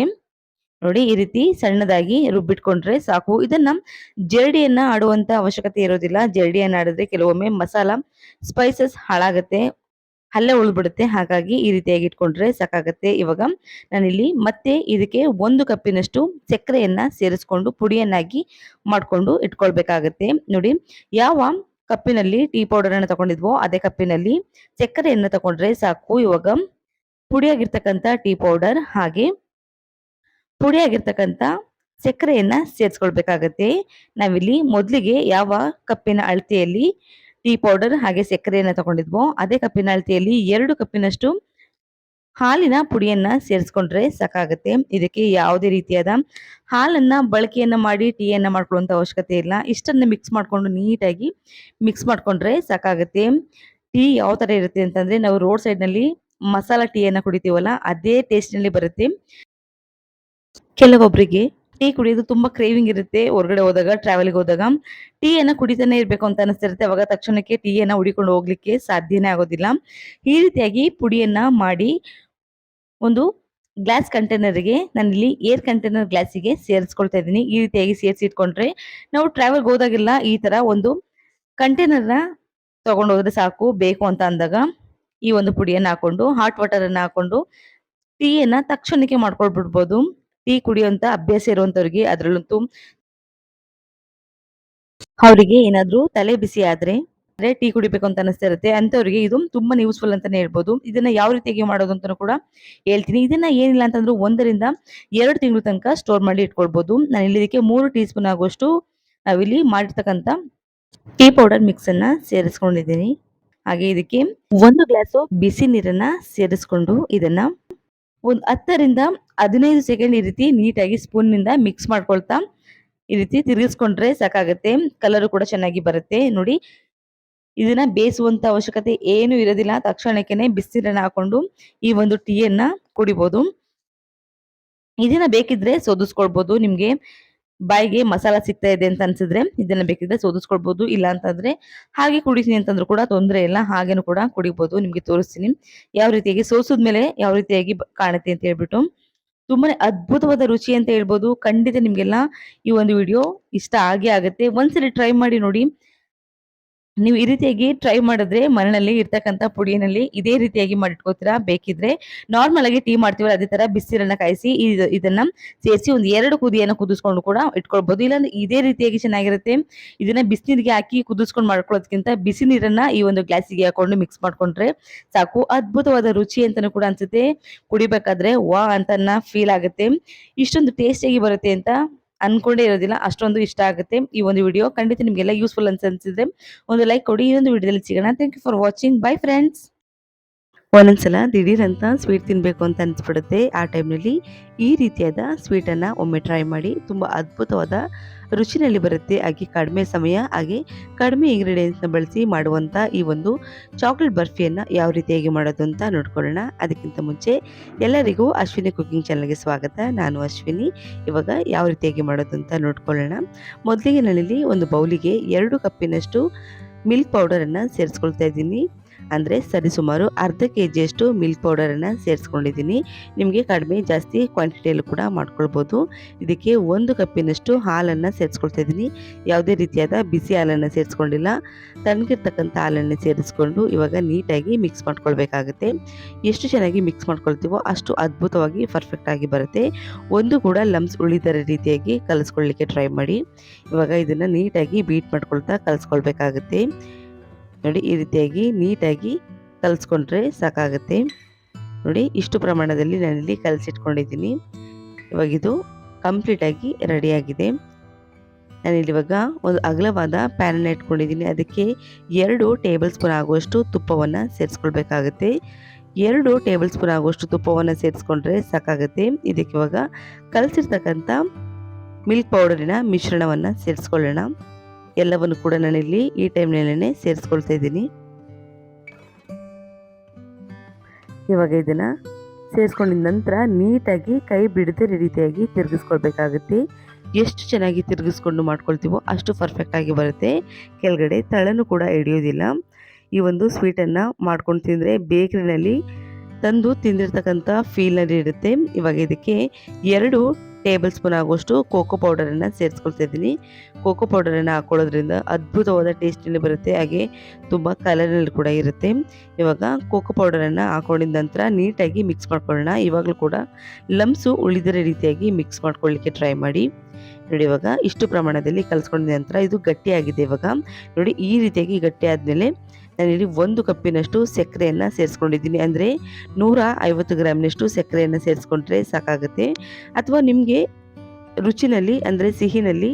ನೋಡಿ ಈ ರೀತಿ ಸಣ್ಣದಾಗಿ ರುಬ್ಬಿಟ್ಕೊಂಡ್ರೆ ಸಾಕು. ಇದನ್ನ ಜರಡಿಯನ್ನ ಆಡುವಂತ ಅವಶ್ಯಕತೆ ಇರೋದಿಲ್ಲ. ಜರಡಿಯನ್ನ ಆಡಿದ್ರೆ ಕೆಲವೊಮ್ಮೆ ಮಸಾಲ ಸ್ಪೈಸಸ್ ಹಾಳಾಗತ್ತೆ. ಅಲ್ಲೇ ಉಳಿದ್ಬಿಡುತ್ತೆ ಹಾಗಾಗಿ ಈ ರೀತಿಯಾಗಿ ಇಟ್ಕೊಂಡ್ರೆ ಸಾಕಾಗತ್ತೆ. ಇವಾಗ ನಾನಿಲ್ಲಿ ಮತ್ತೆ ಇದಕ್ಕೆ ಒಂದು ಕಪ್ಪಿನಷ್ಟು ಸಕ್ಕರೆಯನ್ನು ಸೇರಿಸ್ಕೊಂಡು ಪುಡಿಯನ್ನಾಗಿ ಮಾಡಿಕೊಂಡು ಇಟ್ಕೊಳ್ಬೇಕಾಗತ್ತೆ. ನೋಡಿ, ಯಾವ ಕಪ್ಪಿನಲ್ಲಿ ಟೀ ಪೌಡರನ್ನು ತಗೊಂಡಿದ್ವೋ ಅದೇ ಕಪ್ಪಿನಲ್ಲಿ ಸಕ್ಕರೆಯನ್ನ ತಗೊಂಡ್ರೆ ಸಾಕು. ಇವಾಗ ಪುಡಿಯಾಗಿರ್ತಕ್ಕಂಥ ಟೀ ಪೌಡರ್ ಹಾಗೆ ಪುಡಿಯಾಗಿರ್ತಕ್ಕಂಥ ಸಕ್ಕರೆಯನ್ನ ಸೇರಿಸ್ಕೊಳ್ಬೇಕಾಗತ್ತೆ. ನಾವಿಲ್ಲಿ ಮೊದಲಿಗೆ ಯಾವ ಕಪ್ಪಿನ ಅಳತೆಯಲ್ಲಿ ಟೀ ಪೌಡರ್ ಹಾಗೆ ಸಕ್ಕರೆಯನ್ನು ತಗೊಂಡಿದ್ವೋ, ಅದೇ ಕಪ್ಪಿನ ಅಳತೆಯಲ್ಲಿ ಎರಡು ಕಪ್ಪಿನಷ್ಟು ಹಾಲಿನ ಪುಡಿಯನ್ನ ಸೇರಿಸ್ಕೊಂಡ್ರೆ ಸಾಕಾಗುತ್ತೆ. ಇದಕ್ಕೆ ಯಾವುದೇ ರೀತಿಯಾದ ಹಾಲನ್ನ ಬಳಕೆಯನ್ನ ಮಾಡಿ, ಟೀಯನ್ನ ಮಾಡ್ಕೊಳ್ಳುವಂತ ಅವಶ್ಯಕತೆ ಇಲ್ಲ. ಇಷ್ಟನ್ನ ಮಿಕ್ಸ್ ಮಾಡ್ಕೊಂಡು ನೀಟಾಗಿ ಮಿಕ್ಸ್ ಮಾಡ್ಕೊಂಡ್ರೆ ಸಾಕಾಗುತ್ತೆ. ಟೀ ಯಾವ ತರ ಇರುತ್ತೆ ಅಂತಂದ್ರೆ, ನಾವು ರೋಡ್ ಸೈಡ್ನಲ್ಲಿ ಮಸಾಲಾ ಟೀಯನ್ನ ಕುಡಿತೀವಲ್ಲ, ಅದೇ ಟೇಸ್ಟ್ನಲ್ಲಿ ಬರುತ್ತೆ. ಕೆಲವೊಬ್ಬರಿಗೆ ಟೀ ಕುಡಿಯೋದು ತುಂಬಾ ಕ್ರೇವಿಂಗ್ ಇರುತ್ತೆ. ಹೊರಗಡೆ ಹೋದಾಗ ಟ್ರಾವೆಲ್ಗೆ ಹೋದಾಗ. ಟೀಯನ್ನು ಕುಡಿತಾನೆ ಇರಬೇಕು ಅಂತ ಅನಿಸ್ತಿರುತ್ತೆ. ಅವಾಗ ತಕ್ಷಣಕ್ಕೆ ಟೀಯನ್ನು ಹುಡಿಕೊಂಡು ಹೋಗ್ಲಿಕ್ಕೆ ಸಾಧ್ಯನೇ ಆಗೋದಿಲ್ಲ. ಈ ರೀತಿಯಾಗಿ ಪುಡಿಯನ್ನ ಮಾಡಿ ಒಂದು ಗ್ಲಾಸ್ ಕಂಟೈನರ್ಗೆ ನಾನಿಲ್ಲಿ ಏರ್ ಕಂಟೈನರ್ ಗ್ಲಾಸಿಗೆ ಸೇರಿಸ್ಕೊಳ್ತಾ ಇದ್ದೀನಿ. ಈ ರೀತಿಯಾಗಿ ಸೇರಿಸಿ ಇಟ್ಕೊಂಡ್ರೆ ನಾವು ಟ್ರಾವೆಲ್ಗೆ ಹೋದಾಗೆಲ್ಲ ಈ ತರ ಒಂದು ಕಂಟೈನರ್ನ ತಗೊಂಡೋದ್ರೆ ಸಾಕು, ಬೇಕು ಅಂತ ಅಂದಾಗ ಈ ಒಂದು ಪುಡಿಯನ್ನ ಹಾಕೊಂಡು ಹಾಟ್ ವಾಟರ್ ಅನ್ನ ಹಾಕೊಂಡು, ಟೀಯನ್ನ ತಕ್ಷಣಕ್ಕೆ ಮಾಡ್ಕೊಳ್ಬಿಡ್ಬೋದು. ಟೀ ಕುಡಿಯುವಂತ ಅಭ್ಯಾಸ ಇರುವಂತವ್ರಿಗೆ ಅದ್ರಲ್ಲಂತೂ ಅವರಿಗೆ ಏನಾದ್ರೂ ತಲೆ ಬಿಸಿ ಆದ್ರೆ, ಅಂದ್ರೆ ಟೀ ಕುಡಿಬೇಕು ಅಂತ ಅನಿಸ್ತಾ ಇರುತ್ತೆ. ಅಂತವರಿಗೆ ಇದು ತುಂಬಾ ಯೂಸ್ಫುಲ್ ಅಂತಾನೆ ಹೇಳ್ಬೋದು. ಇದನ್ನ ಯಾವ ರೀತಿಯಾಗಿ ಮಾಡೋದು ಅಂತ ಕೂಡ ಹೇಳ್ತೀನಿ. ಇದನ್ನ ಏನಿಲ್ಲ ಅಂತಂದ್ರೆ ಒಂದರಿಂದ ಎರಡು ತಿಂಗಳು ತನಕ ಸ್ಟೋರ್ ಮಾಡಿ ಇಟ್ಕೊಳ್ಬಹುದು ನಾನು ಇಲ್ಲಿ ಇದಕ್ಕೆ ಮೂರು ಟೀ ಸ್ಪೂನ್ ಆಗುವಷ್ಟು ನಾವಿಲ್ಲಿ ಮಾಡಿರ್ತಕ್ಕಂತ ಟೀ ಪೌಡರ್ ಮಿಕ್ಸ್ ಅನ್ನ ಸೇರಿಸ್ಕೊಂಡಿದ್ದೀನಿ. ಹಾಗೆ ಇದಕ್ಕೆ ಒಂದು ಗ್ಲಾಸು ಬಿಸಿ ನೀರನ್ನ ಸೇರಿಸ್ಕೊಂಡು ಇದನ್ನ ಒಂದು ಹತ್ತರಿಂದ ಹದಿನೈದು ಸೆಕೆಂಡ್ ಈ ರೀತಿ ನೀಟಾಗಿ ಸ್ಪೂನ್ನಿಂದ ಮಿಕ್ಸ್ ಮಾಡ್ಕೊಳ್ತಾ ಈ ರೀತಿ ತಿರುಗಿಸ್ಕೊಂಡ್ರೆ ಸಾಕಾಗುತ್ತೆ. ಕಲರು ಕೂಡ ಚೆನ್ನಾಗಿ ಬರುತ್ತೆ. ನೋಡಿ, ಇದನ್ನ ಬೇಯಿಸುವಂತ ಅವಶ್ಯಕತೆ ಏನು ಇರೋದಿಲ್ಲ. ತಕ್ಷಣಕ್ಕೆ ಬಿಸಿಲನ್ನ ಹಾಕೊಂಡು ಈ ಒಂದು ಟೀಯನ್ನ ಕುಡಿಬಹುದು ಇದನ್ನ ಬೇಕಿದ್ರೆ ಸೋದಿಸ್ಕೊಳ್ಬೋದು ನಿಮ್ಗೆ. ಬಾಯಿಗೆ ಮಸಾಲ ಸಿಗ್ತಾ ಇದೆ ಅಂತ ಅನ್ಸಿದ್ರೆ ಇದನ್ನ ಬೇಕಿದ್ರೆ ಸೋದಿಸ್ಕೊಳ್ಬಹುದು ಇಲ್ಲ ಅಂತಂದ್ರೆ ಹಾಗೆ ಕುಡಿತೀನಿ ಅಂತಂದ್ರೂ ಕೂಡ ತೊಂದರೆ ಇಲ್ಲ. ಹಾಗೇನು ಕೂಡ ಕುಡಿಬಹುದು ನಿಮ್ಗೆ ತೋರಿಸ್ತೀನಿ. ಯಾವ ರೀತಿಯಾಗಿ ಸೋಸಿದ್ಮೇಲೆ ಯಾವ ರೀತಿಯಾಗಿ ಕಾಣುತ್ತೆ ಅಂತ ಹೇಳ್ಬಿಟ್ಟು. ತುಂಬಾನೇ ಅದ್ಭುತವಾದ ರುಚಿ ಅಂತ ಹೇಳ್ಬೋದು. ಖಂಡಿತ ನಿಮ್ಗೆಲ್ಲ ಈ ಒಂದು ವಿಡಿಯೋ ಇಷ್ಟ ಆಗೇ ಆಗುತ್ತೆ. ಒಂದ್ಸರಿ ಟ್ರೈ ಮಾಡಿ ನೋಡಿ. ನೀವು ಈ ರೀತಿಯಾಗಿ ಟ್ರೈ ಮಾಡಿದ್ರೆ ಮನೆಯಲ್ಲಿ ಇರ್ತಕ್ಕಂಥ ಪುಡಿಯಲ್ಲಿ ಇದೇ ರೀತಿಯಾಗಿ ಮಾಡಿಟ್ಕೋತೀರಾ? ಬೇಕಿದ್ರೆ ನಾರ್ಮಲ್ ಆಗಿ ಟೀ ಮಾಡ್ತೀವಲ್ಲ, ಅದೇ ತರ ಬಿಸಿಲನ್ನ ಕಾಯಿಸಿ ಇದ್- ಇದನ್ನ ಸೇರಿಸಿ ಒಂದು ಎರಡು ಕುದಿಯನ್ನು ಕುದಿಸ್ಕೊಂಡು ಕೂಡ ಇಟ್ಕೊಳ್ಬಹುದು ಇಲ್ಲಾಂದ್ರೆ ಇದೇ ರೀತಿಯಾಗಿ ಚೆನ್ನಾಗಿರುತ್ತೆ. ಇದನ್ನ ಬಿಸಿನೀರಿಗೆ ಹಾಕಿ ಕುದಿಸ್ಕೊಂಡು ಮಾಡ್ಕೊಳ್ಳೋದಕ್ಕಿಂತ ಬಿಸಿ ನೀರನ್ನ ಈ ಒಂದು ಗ್ಲಾಸಿಗೆ ಹಾಕೊಂಡು ಮಿಕ್ಸ್ ಮಾಡ್ಕೊಂಡ್ರೆ ಸಾಕು. ಅದ್ಭುತವಾದ ರುಚಿ ಅಂತಾನೂ ಕೂಡ ಅನ್ಸುತ್ತೆ. ಕುಡಿಬೇಕಾದ್ರೆ ವಾ ಅಂತ ಫೀಲ್ ಆಗುತ್ತೆ. ಇಷ್ಟೊಂದು ಟೇಸ್ಟಿಯಾಗಿ ಬರುತ್ತೆ ಅಂತ ಅನ್ಕೊಂಡೇ ಇರೋದಿಲ್ಲ. ಅಷ್ಟೊಂದು ಇಷ್ಟ ಆಗುತ್ತೆ ಈ ಒಂದು ವಿಡಿಯೋ ಖಂಡಿತ ನಿಮಗೆಲ್ಲ ಯೂಸ್ಫುಲ್ ಅಂತ ಅನ್ಸಿದ್ರೆ ಒಂದು ಲೈಕ್ ಕೊಡಿ ಇನ್ನೊಂದು ವಿಡಿಯೋದಲ್ಲಿ ಸಿಗೋಣ. Thank you for watching bye friends ಒಂದೊಂದ್ಸಲ ದಿಢೀರ್ ಸ್ವೀಟ್ ತಿನ್ನಬೇಕು ಅಂತ ಅನಿಸ್ಬಿಡುತ್ತೆ. ಆ ಟೈಮ್ನಲ್ಲಿ ಈ ರೀತಿಯಾದ ಸ್ವೀಟನ್ನು ಒಮ್ಮೆ ಟ್ರೈ ಮಾಡಿ. ತುಂಬ ಅದ್ಭುತವಾದ ರುಚಿನಲ್ಲಿ ಬರುತ್ತೆ, ಹಾಗೆ ಕಡಿಮೆ ಸಮಯ, ಹಾಗೆ ಕಡಿಮೆ ಇಂಗ್ರೀಡಿಯೆಂಟ್ಸ್ನ ಬಳಸಿ ಮಾಡುವಂಥ ಈ ಒಂದು ಚಾಕ್ಲೇಟ್ ಬರ್ಫಿಯನ್ನು ಯಾವ ರೀತಿಯಾಗಿ ಮಾಡೋದು ಅಂತ ನೋಡ್ಕೊಳ್ಳೋಣ. ಅದಕ್ಕಿಂತ ಮುಂಚೆ ಎಲ್ಲರಿಗೂ ಅಶ್ವಿನಿ ಕುಕ್ಕಿಂಗ್ ಚಾನಲ್ಗೆ ಸ್ವಾಗತ. ನಾನು ಅಶ್ವಿನಿ. ಇವಾಗ ಯಾವ ರೀತಿಯಾಗಿ ಮಾಡೋದು ಅಂತ ನೋಡ್ಕೊಳ್ಳೋಣ. ಮೊದಲಿಗೆ ನಾನಿಲ್ಲಿ ಒಂದು ಬೌಲಿಗೆ ಎರಡು ಕಪ್ಪಿನಷ್ಟು ಮಿಲ್ಕ್ ಪೌಡರನ್ನು ಸೇರಿಸ್ಕೊಳ್ತಾ ಇದ್ದೀನಿ. ಅಂದರೆ ಸರಿಸುಮಾರು ಅರ್ಧ ಕೆ ಜಿಯಷ್ಟು ಮಿಲ್ಕ್ ಪೌಡರನ್ನು ಸೇರಿಸ್ಕೊಂಡಿದ್ದೀನಿ. ನಿಮಗೆ ಕಡಿಮೆ ಜಾಸ್ತಿ ಕ್ವಾಂಟಿಟಿಯಲ್ಲಿ ಕೂಡ ಮಾಡ್ಕೊಳ್ಬೋದು. ಇದಕ್ಕೆ ಒಂದು ಕಪ್ಪಿನಷ್ಟು ಹಾಲನ್ನು ಸೇರಿಸ್ಕೊಳ್ತಾ ಇದ್ದೀನಿ. ಯಾವುದೇ ರೀತಿಯಾದ ಬಿಸಿ ಹಾಲನ್ನು ಸೇರಿಸ್ಕೊಂಡಿಲ್ಲ. ತಣ್ಣಗಿರ್ತಕ್ಕಂಥ ಹಾಲನ್ನು ಸೇರಿಸ್ಕೊಂಡು ಇವಾಗ ನೀಟಾಗಿ ಮಿಕ್ಸ್ ಮಾಡ್ಕೊಳ್ಬೇಕಾಗುತ್ತೆ. ಎಷ್ಟು ಚೆನ್ನಾಗಿ ಮಿಕ್ಸ್ ಮಾಡ್ಕೊಳ್ತೀವೋ ಅಷ್ಟು ಅದ್ಭುತವಾಗಿ ಪರ್ಫೆಕ್ಟ್ ಆಗಿ ಬರುತ್ತೆ. ಒಂದು ಕೂಡ ಲಮ್ಸ್ ಉಳಿದರ ರೀತಿಯಾಗಿ ಕಲಿಸ್ಕೊಳ್ಳಿಕ್ಕೆ ಟ್ರೈ ಮಾಡಿ. ಇವಾಗ ಇದನ್ನು ನೀಟಾಗಿ ಬೀಟ್ ಮಾಡ್ಕೊಳ್ತಾ ಕಲಿಸ್ಕೊಳ್ಬೇಕಾಗುತ್ತೆ. ನೋಡಿ, ಈ ರೀತಿಯಾಗಿ ನೀಟಾಗಿ ಕಲಿಸ್ಕೊಂಡ್ರೆ ಸಾಕಾಗುತ್ತೆ. ನೋಡಿ, ಇಷ್ಟು ಪ್ರಮಾಣದಲ್ಲಿ ನಾನಿಲ್ಲಿ ಕಲಸಿಟ್ಕೊಂಡಿದ್ದೀನಿ. ಇವಾಗ ಇದು ಕಂಪ್ಲೀಟಾಗಿ ರೆಡಿಯಾಗಿದೆ. ನಾನಿಲ್ಲಿ ಇವಾಗ ಒಂದು ಅಗಲವಾದ ಪ್ಯಾನನ್ನು ಇಟ್ಕೊಂಡಿದ್ದೀನಿ. ಅದಕ್ಕೆ ಎರಡು ಟೇಬಲ್ ಸ್ಪೂನ್ ಆಗುವಷ್ಟು ತುಪ್ಪವನ್ನು ಸೇರಿಸ್ಕೊಳ್ಬೇಕಾಗುತ್ತೆ. ಎರಡು ಟೇಬಲ್ ಸ್ಪೂನ್ ಆಗುವಷ್ಟು ತುಪ್ಪವನ್ನು ಸೇರಿಸ್ಕೊಂಡ್ರೆ ಸಾಕಾಗುತ್ತೆ. ಇದಕ್ಕೆ ಇವಾಗ ಕಲಸಿರ್ತಕ್ಕಂಥ ಮಿಲ್ಕ್ ಪೌಡರಿನ ಮಿಶ್ರಣವನ್ನು ಸೇರಿಸ್ಕೊಳ್ಳೋಣ. ಎಲ್ಲವನ್ನು ಕೂಡ ನಾನಿಲ್ಲಿ ಈ ಟೈಮ್ನಲ್ಲೇ ಸೇರಿಸ್ಕೊಳ್ತಾ ಇದ್ದೀನಿ. ಇವಾಗ ಇದನ್ನು ಸೇರಿಸ್ಕೊಂಡಿದ ನಂತರ ನೀಟಾಗಿ ಕೈ ಬಿಡದೆ ರೀತಿಯಾಗಿ ತಿರುಗಿಸ್ಕೊಳ್ಬೇಕಾಗುತ್ತೆ. ಎಷ್ಟು ಚೆನ್ನಾಗಿ ತಿರುಗಿಸ್ಕೊಂಡು ಮಾಡ್ಕೊಳ್ತೀವೋ ಅಷ್ಟು ಪರ್ಫೆಕ್ಟ್ ಆಗಿ ಬರುತ್ತೆ. ಕೆಳಗಡೆ ತಳನು ಕೂಡ ಹಿಡಿಯೋದಿಲ್ಲ. ಈ ಒಂದು ಸ್ವೀಟನ್ನು ಮಾಡ್ಕೊಂಡು ತಿಂದರೆ ಬೇಕ್ರಿನಲ್ಲಿ ತಂದು ತಿಂದಿರ್ತಕ್ಕಂಥ ಫೀಲ್ನಲ್ಲಿ ಇರುತ್ತೆ. ಇವಾಗ ಇದಕ್ಕೆ ಎರಡು ಟೇಬಲ್ ಸ್ಪೂನ್ ಆಗುವಷ್ಟು ಕೋಕೋ ಪೌಡರನ್ನು ಸೇರಿಸ್ಕೊಳ್ತಾ ಇದ್ದೀನಿ. ಕೋಕೋ ಪೌಡರನ್ನು ಹಾಕೊಳ್ಳೋದ್ರಿಂದ ಅದ್ಭುತವಾದ ಟೇಸ್ಟಲ್ಲಿ ಬರುತ್ತೆ. ಹಾಗೆ ತುಂಬ ಕಲರ್ನಲ್ಲಿ ಕೂಡ ಇರುತ್ತೆ. ಇವಾಗ ಕೋಕೋ ಪೌಡರನ್ನು ಹಾಕೊಂಡಿದ ನಂತರ ನೀಟಾಗಿ ಮಿಕ್ಸ್ ಮಾಡ್ಕೊಳ್ಳೋಣ. ಇವಾಗಲೂ ಕೂಡ ಲಮ್ಸು ಉಳಿದಿರೋ ರೀತಿಯಾಗಿ ಮಿಕ್ಸ್ ಮಾಡ್ಕೊಳ್ಳಿಕ್ಕೆ ಟ್ರೈ ಮಾಡಿ. ನೋಡಿ ಇವಾಗ ಇಷ್ಟು ಪ್ರಮಾಣದಲ್ಲಿ ಕಲಿಸ್ಕೊಂಡಿದ್ದ ನಂತರ ಇದು ಗಟ್ಟಿಯಾಗಿದೆ ಇವಾಗ. ನೋಡಿ ಈ ರೀತಿಯಾಗಿ ಗಟ್ಟಿ ಆದಮೇಲೆ ನಾನಿಲ್ಲಿ ಒಂದು ಕಪ್ಪಿನಷ್ಟು ಸಕ್ಕರೆಯನ್ನು ಸೇರಿಸ್ಕೊಂಡಿದ್ದೀನಿ. ಅಂದರೆ ನೂರ ಐವತ್ತು ಗ್ರಾಮ್ನಷ್ಟು ಸಕ್ಕರೆಯನ್ನು ಸೇರಿಸ್ಕೊಂಡ್ರೆ ಸಾಕಾಗುತ್ತೆ. ಅಥವಾ ನಿಮಗೆ ರುಚಿನಲ್ಲಿ, ಅಂದರೆ ಸಿಹಿನಲ್ಲಿ